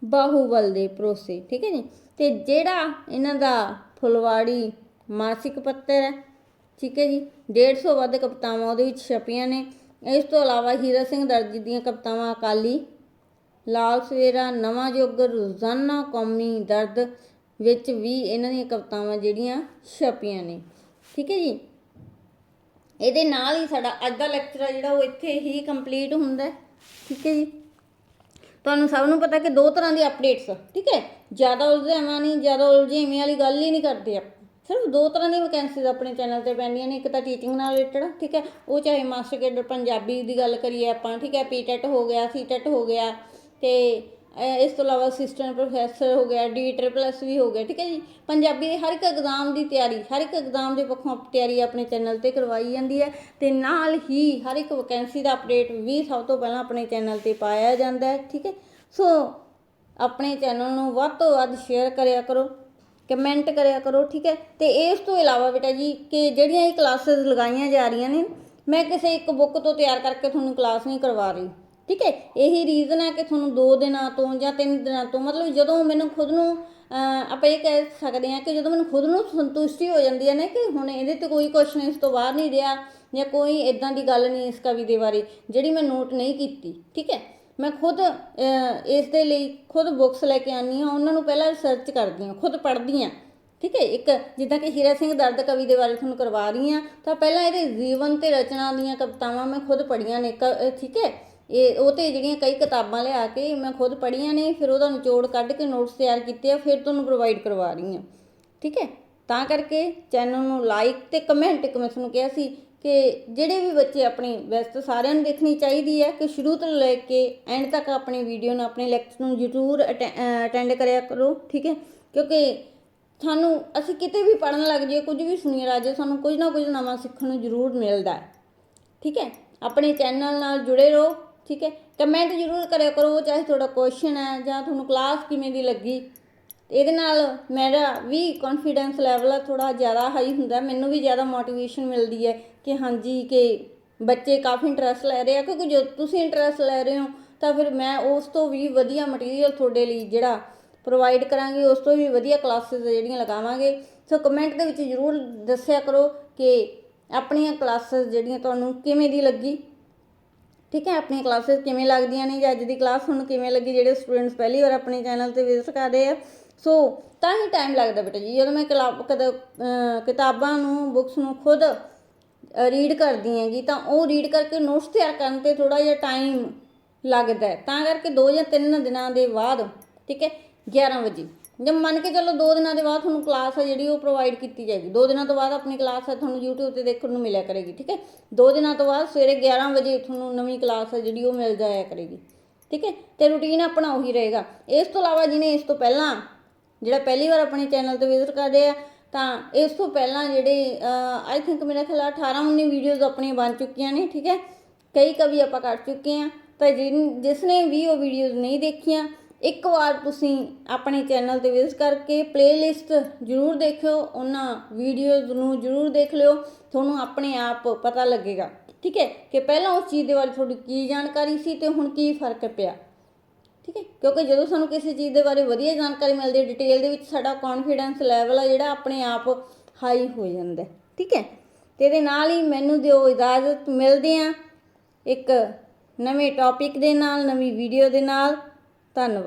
ਬਾਹੂਬਲ ਦੇ ਪਰੋਸੇ ਠੀਕ ਹੈ ਜੀ? ਤੇ ਜਿਹੜਾ ਇਹਨਾਂ ਦਾ ਫੁਲਵਾੜੀ ਮਾਸਿਕ ਪੱਤਰ ਹੈ, ਠੀਕ ਹੈ ਜੀ? 150 ਵੱਧ ਕਵਿਤਾਵਾਂ ਉਹਦੇ ਵਿੱਚ ਛਪੀਆਂ ਨੇ। ਇਸ ਤੋਂ ਇਲਾਵਾ ਹੀਰਾ ਸਿੰਘ ਦਰਜੀ ਦੀਆਂ ਕਵਿਤਾਵਾਂ ਅਕਾਲੀ, ਲਾਲ ਸਵੇਰਾ, ਨਵਾਂ ਯੁੱਗ ਰੋਜ਼ਾਨਾ ਕੌਮੀ ਦਰਦ ਵਿੱਚ ਵੀ ਇਹਨਾਂ ਦੀਆਂ ਕਵਿਤਾਵਾਂ ਜਿਹੜੀਆਂ ਛਪੀਆਂ ਨੇ। ਠੀਕ ਹੈ ਜੀ? ਇਹਦੇ ਨਾਲ ਹੀ ਸਾਡਾ ਅੱਜ ਦਾ ਲੈਕਚਰ ਆ ਜਿਹੜਾ, ਉਹ ਇੱਥੇ ਹੀ ਕੰਪਲੀਟ ਹੁੰਦਾ ਹੈ। ਠੀਕ ਹੈ ਜੀ? ਤੁਹਾਨੂੰ ਸਭ ਨੂੰ ਪਤਾ ਕਿ ਦੋ ਤਰ੍ਹਾਂ ਦੀ ਅਪਡੇਟਸ ਠੀਕ ਹੈ? ਜ਼ਿਆਦਾ ਉਲਝਾਵਾਂ ਨਹੀਂ, ਜ਼ਿਆਦਾ ਉਲਝੇਵੇਂ ਵਾਲੀ ਗੱਲ ਹੀ ਨਹੀਂ ਕਰਦੇ ਆਪਾਂ। ਸਿਰਫ ਦੋ ਤਰ੍ਹਾਂ ਦੀ ਵੈਕੈਂਸੀਜ਼ ਆਪਣੇ ਚੈਨਲ ਤੇ ਪੈਂਦੀਆਂ ਨੇ। ਇੱਕ ਤਾਂ ਟੀਚਿੰਗ ਨਾਲ ਰਿਲੇਟਡ ਠੀਕ ਹੈ? ਉਹ ਚਾਹੇ ਮਾਸਟਰ ਕੇਡਰ ਪੰਜਾਬੀ ਦੀ ਗੱਲ ਕਰੀਏ ਆਪਾਂ। ਠੀਕ ਹੈ? ਪੀਟੈਟ ਹੋ ਗਿਆ ਸੀਟੈਟ ਹੋ ਗਿਆ ਤੇ ਇਸ ਤੋਂ ਇਲਾਵਾ ਅਸਿਸਟੈਂਟ ਪ੍ਰੋਫੈਸਰ ਹੋ ਗਿਆ ਡੀ ਟ੍ਰਿਪਲਸ ਵੀ ਹੋ ਗਿਆ, ਠੀਕ ਹੈ ਜੀ। ਪੰਜਾਬੀ ਦੇ ਹਰ ਇੱਕ ਐਗਜ਼ਾਮ ਦੀ ਤਿਆਰੀ, ਹਰ ਇੱਕ ਐਗਜ਼ਾਮ ਦੇ ਪੱਖੋਂ ਤਿਆਰੀ ਆਪਣੇ ਚੈਨਲ ਤੇ ਕਰਵਾਈ ਜਾਂਦੀ ਹੈ ਤੇ ਨਾਲ ਹੀ ਹਰ ਇੱਕ ਵੈਕੈਂਸੀ ਦਾ ਅਪਡੇਟ ਵੀ ਸਭ ਤੋਂ ਪਹਿਲਾਂ ਆਪਣੇ ਚੈਨਲ ਤੇ ਪਾਇਆ ਜਾਂਦਾ ਹੈ, ਠੀਕ ਹੈ। ਸੋ ਆਪਣੇ ਚੈਨਲ ਨੂੰ ਵੱਧ ਤੋਂ ਵੱਧ ਸ਼ੇਅਰ ਕਰਿਆ ਕਰੋ ਕਮੈਂਟ ਕਰਿਆ ਕਰੋ, ਠੀਕ ਹੈ। ਤੇ ਇਸ ਤੋਂ ਇਲਾਵਾ ਬੇਟਾ ਜੀ ਕਿ ਜਿਹੜੀਆਂ ਇਹ ਕਲਾਸਿਸ ਲਗਾਈਆਂ ਜਾ ਰਹੀਆਂ ਨੇ, ਮੈਂ ਕਿਸੇ ਇੱਕ ਬੁੱਕ ਤੋਂ ਤਿਆਰ ਕਰਕੇ ਤੁਹਾਨੂੰ ਕਲਾਸ ਨਹੀਂ ਕਰਵਾ ਰਹੀ। ਠੀਕ ਹੈ? ਇਹੀ ਰੀਜ਼ਨ ਹੈ ਕਿ ਤੁਹਾਨੂੰ 2 ਦਿਨਾਂ ਤੋਂ ਜਾਂ 3 ਦਿਨਾਂ ਤੋਂ ਮਤਲਬ ਜਦੋਂ ਮੈਨੂੰ ਖੁਦ ਨੂੰ ਆਪਾਂ ਇਹ ਕਹਿ ਸਕਦੇ ਹਾਂ ਕਿ ਜਦੋਂ ਮੈਨੂੰ ਖੁਦ ਨੂੰ ਸੰਤੁਸ਼ਟੀ ਹੋ ਜਾਂਦੀ ਹੈ ਨਾ ਕਿ ਹੁਣ ਇਹਦੇ ਤੇ ਕੋਈ ਕੁਐਸਚਨ ਇਸ ਤੋਂ ਬਾਹਰ ਨਹੀਂ ਰਿਹਾ ਜਾਂ ਕੋਈ ਇਦਾਂ ਦੀ ਗੱਲ ਨਹੀਂ ਇਸ ਕਵੀ ਦੇ ਬਾਰੇ ਜਿਹੜੀ ਮੈਂ ਨੋਟ ਨਹੀਂ ਕੀਤੀ, ਠੀਕ ਹੈ? ਮੈਂ ਖੁਦ ਇਸ ਦੇ ਲਈ ਖੁਦ ਬੁੱਕਸ ਲੈ ਕੇ ਆਨੀ ਹਾਂ, ਉਹਨਾਂ ਨੂੰ ਪਹਿਲਾਂ ਰਿਸਰਚ ਕਰਦੀ ਹਾਂ, ਖੁਦ ਪੜ੍ਹਦੀ ਹਾਂ, ਠੀਕ ਹੈ? ਇੱਕ ਜਿੱਦਾਂ ਕਿ ਹੀਰਾ ਸਿੰਘ ਦਰਦ ਕਵੀ ਦੇ ਬਾਰੇ ਤੁਹਾਨੂੰ ਕਰਵਾ ਰਹੀ ਹਾਂ, ਤਾਂ ਪਹਿਲਾਂ ਇਹਦੇ ਜੀਵਨ ਤੇ ਰਚਨਾ ਦੀਆਂ ਕਵਿਤਾਵਾਂ ਮੈਂ ਖੁਦ ਪੜ੍ਹੀਆਂ ਨੇ, ਕ- ਠੀਕ ਹੈ? ਇਹ ਉਹ ਤੇ ਜਿਹੜੀਆਂ ਕਈ ਕਿਤਾਬਾਂ ਲਿਆ ਕੇ ਮੈਂ ਖੁਦ ਪੜ੍ਹੀਆਂ ਨੇ, ਫਿਰ ਉਹਦਾ ਨਿਚੋੜ ਕੱਢ ਕੇ ਨੋਟਸ ਤਿਆਰ ਕੀਤੇ ਆ, ਫਿਰ ਤੁਹਾਨੂੰ ਪ੍ਰੋਵਾਈਡ ਕਰਵਾ ਰਹੀ ਹਾਂ। ਠੀਕ ਹੈ? ਤਾਂ ਕਰਕੇ ਚੈਨਲ ਨੂੰ ਲਾਈਕ ਤੇ ਕਮੈਂਟ ਇੱਕ ਮੈਂ ਤੁਹਾਨੂੰ ਕਿਹਾ ਸੀ ਕਿ ਜਿਹੜੇ ਵੀ ਬੱਚੇ ਆਪਣੀ ਵੈਸੇ ਤਾਂ ਸਾਰਿਆਂ ਨੂੰ ਦੇਖਣੀ ਚਾਹੀਦੀ ਹੈ ਕਿ ਸ਼ੁਰੂ ਤੋਂ ਲੈ ਕੇ ਐਂਡ ਤੱਕ ਆਪਣੀ ਵੀਡੀਓ ਨੂੰ, ਆਪਣੇ ਲੈਕਚਰ ਨੂੰ ਜ਼ਰੂਰ ਅਟੈਂਡ ਕਰਿਆ ਕਰੋ। ਠੀਕ ਹੈ? ਕਿਉਂਕਿ ਸਾਨੂੰ, ਅਸੀਂ ਕਿਤੇ ਵੀ ਪੜਨ ਲੱਗ ਜਾਈਏ, ਕੁਝ ਵੀ ਸੁਣੀਏ ਰਾਜੇ, ਸਾਨੂੰ ਕੁਝ ਨਾ ਕੁਝ ਨਵਾਂ ਸਿੱਖਣ ਨੂੰ ਜ਼ਰੂਰ ਮਿਲਦਾ ਹੈ। ਠੀਕ ਹੈ? ਆਪਣੇ ਚੈਨਲ ਨਾਲ ਜੁੜੇ ਰਹੋ। ਠੀਕ ਹੈ? ਕਮੈਂਟ ਜ਼ਰੂਰ ਕਰਿਆ ਕਰੋ, ਚਾਹੇ ਤੁਹਾਡਾ ਕੁਐਸਚਨ ਹੈ ਜਾਂ ਤੁਹਾਨੂੰ ਕਲਾਸ ਕਿਵੇਂ ਦੀ ਲੱਗੀ। ਇਹਦੇ ਨਾਲ ਮੇਰਾ ਵੀ ਕੌਨਫੀਡੈਂਸ ਲੈਵਲ ਆ ਥੋੜਾ ਜ਼ਿਆਦਾ ਹਾਈ ਹੁੰਦਾ ਮੈਨੂੰ ਵੀ ਜ਼ਿਆਦਾ ਮੋਟੀਵੇਸ਼ਨ ਮਿਲਦੀ ਹੈ ਕਿ ਹਾਂਜੀ, ਕਿ ਬੱਚੇ ਕਾਫੀ ਇੰਟਰਸਟ ਲੈ ਰਹੇ ਆ। ਕਿਉਂਕਿ ਜੋ ਤੁਸੀਂ ਇੰਟਰਸਟ ਲੈ ਰਹੇ ਹੋ, ਤਾਂ ਫਿਰ ਮੈਂ ਉਸ ਤੋਂ ਵੀ ਵਧੀਆ ਮਟੀਰੀਅਲ ਤੁਹਾਡੇ ਲਈ ਜਿਹੜਾ ਪ੍ਰੋਵਾਈਡ ਕਰਾਂਗੇ, ਉਸ ਤੋਂ ਵੀ ਵਧੀਆ ਕਲਾਸਿਸ ਜਿਹੜੀਆਂ ਲਗਾਵਾਂਗੇ। ਸੋ ਕਮੈਂਟ ਦੇ ਵਿੱਚ ਜ਼ਰੂਰ ਦੱਸਿਆ ਕਰੋ ਕਿ ਆਪਣੀਆਂ ਕਲਾਸਿਸ ਜਿਹੜੀਆਂ ਤੁਹਾਨੂੰ ਕਿਵੇਂ ਦੀ ਲੱਗੀ। ਠੀਕ ਹੈ, ਆਪਣੀਆਂ ਕਲਾਸਿਸ ਕਿਵੇਂ ਲੱਗਦੀਆਂ ਨੇ ਜਾਂ ਅੱਜ ਦੀ ਕਲਾਸ ਤੁਹਾਨੂੰ ਕਿਵੇਂ ਲੱਗੀ, ਜਿਹੜੇ ਸਟੂਡੈਂਟਸ ਪਹਿਲੀ ਵਾਰ ਆਪਣੇ ਚੈਨਲ ਤੇ ਵਿਜ਼ਿਟ ਕਰ ਰਹੇ ਆ। ਸੋ ਤਾਂ ਹੀ ਟਾਈਮ ਲੱਗਦਾ ਬੇਟਾ ਜੀ, ਜਦੋਂ ਮੈਂ ਕਲਾ- ਕਦ ਕਿਤਾਬਾਂ ਨੂੰ ਬੁੱਕਸ ਨੂੰ ਖੁਦ ਰੀਡ ਕਰਦੀ ਹੈਗੀ, ਤਾਂ ਉਹ ਰੀਡ ਕਰਕੇ ਨੋਟਸ ਤਿਆਰ ਕਰਨ ਤੇ ਥੋੜਾ ਜਿਹਾ ਟਾਈਮ ਲੱਗਦਾ ਤਾਂ ਕਰਕੇ 2 ਜਾਂ 3 ਦਿਨਾਂ ਦੇ ਬਾਅਦ, ਠੀਕ ਹੈ 11 ਵਜੇ। ਜੇ ਮੰਨ ਕੇ ਚੱਲੋ 2 ਦਿਨਾਂ ਦੇ ਬਾਅਦ ਤੁਹਾਨੂੰ ਕਲਾਸ ਹੈ ਜਿਹੜੀ ਉਹ ਪ੍ਰੋਵਾਈਡ ਕੀਤੀ ਜਾਏਗੀ। 2 ਦਿਨਾਂ ਤੋਂ ਬਾਅਦ ਆਪਣੀ ਕਲਾਸ ਹੈ ਤੁਹਾਨੂੰ YouTube ਤੇ ਦੇਖਣ ਨੂੰ ਮਿਲਿਆ ਕਰੇਗੀ, ਠੀਕ ਹੈ? 2 ਦਿਨਾਂ ਤੋਂ ਬਾਅਦ ਸਵੇਰੇ 11 ਵਜੇ ਤੁਹਾਨੂੰ ਨਵੀਂ ਕਲਾਸ ਹੈ ਜਿਹੜੀ ਉਹ ਮਿਲ ਜਾਇਆ ਕਰੇਗੀ, ਠੀਕ ਹੈ? ਤੇ ਰੂਟੀਨ ਆਪਣਾ ਉਹੀ ਰਹੇਗਾ। ਇਸ ਤੋਂ ਇਲਾਵਾ ਜਿਹਨੇ ਇਸ ਤੋਂ ਪਹਿਲਾਂ ਜਿਹੜਾ ਪਹਿਲੀ ਵਾਰ ਆਪਣੇ ਚੈਨਲ ਤੇ ਵਿਜ਼ਿਟ ਕਰਦੇ ਆ ਤਾਂ ਇਸ ਤੋਂ ਪਹਿਲਾਂ ਜਿਹੜੇ ਆਈ ਥਿੰਕ ਮੇਰਾ ਖਿਆਲ 18 19 ਵੀਡੀਓਜ਼ ਆਪਣੀਆਂ ਬਣ ਚੁੱਕੀਆਂ ਨੇ, ਠੀਕ ਹੈ? ਕਈ ਕਵੀ ਆਪਾਂ ਕਰ ਚੁੱਕੇ ਆ ਤਾਂ ਜਿਨ ਜਿਸ ਨੇ ਵੀ ਉਹ ਵੀਡੀਓਜ਼ ਨਹੀਂ ਦੇਖੀਆਂ ਇੱਕ ਵਾਰ ਤੁਸੀਂ ਆਪਣੇ ਚੈਨਲ ਤੇ ਵਿਜ਼ਿਟ ਕਰਕੇ ਪਲੇਲਿਸਟ ਜ਼ਰੂਰ ਦੇਖਿਓ, ਉਹਨਾਂ ਵੀਡੀਓਜ਼ ਨੂੰ ਜ਼ਰੂਰ ਦੇਖ ਲਿਓ, ਤੁਹਾਨੂੰ ਆਪਣੇ ਆਪ ਪਤਾ ਲੱਗੇਗਾ। ਠੀਕ ਹੈ? ਕਿ ਪਹਿਲਾਂ ਉਸ ਚੀਜ਼ ਦੇ ਬਾਰੇ ਤੁਹਾਡੀ ਕੀ ਜਾਣਕਾਰੀ ਸੀ ਤੇ ਹੁਣ ਕੀ ਫ਼ਰਕ ਪਿਆ? ਠੀਕ ਹੈ? ਕਿਉਂਕਿ ਜਦੋਂ ਸਾਨੂੰ ਕਿਸੇ ਚੀਜ਼ ਦੇ ਬਾਰੇ ਵਧੀਆ ਜਾਣਕਾਰੀ ਮਿਲਦੀ ਹੈ ਡਿਟੇਲ ਦੇ ਵਿੱਚ ਸਾਡਾ ਕੌਨਫੀਡੈਂਸ ਲੈਵਲ ਆ ਜਿਹੜਾ ਆਪਣੇ ਆਪ ਹਾਈ ਹੋ ਜਾਂਦਾ ਹੈ। ਠੀਕ ਹੈ? ਤੇ ਇਹਦੇ ਨਾਲ ਹੀ ਮੈਨੂੰ ਦਿਓ ਇਜਾਜ਼ਤ, ਮਿਲਦੇ ਆ ਇੱਕ ਨਵੇਂ ਟੌਪਿਕ ਦੇ ਨਾਲ, ਨਵੀਂ ਵੀਡੀਓ ਦੇ ਨਾਲ। ਧੰਨਵਾਦ।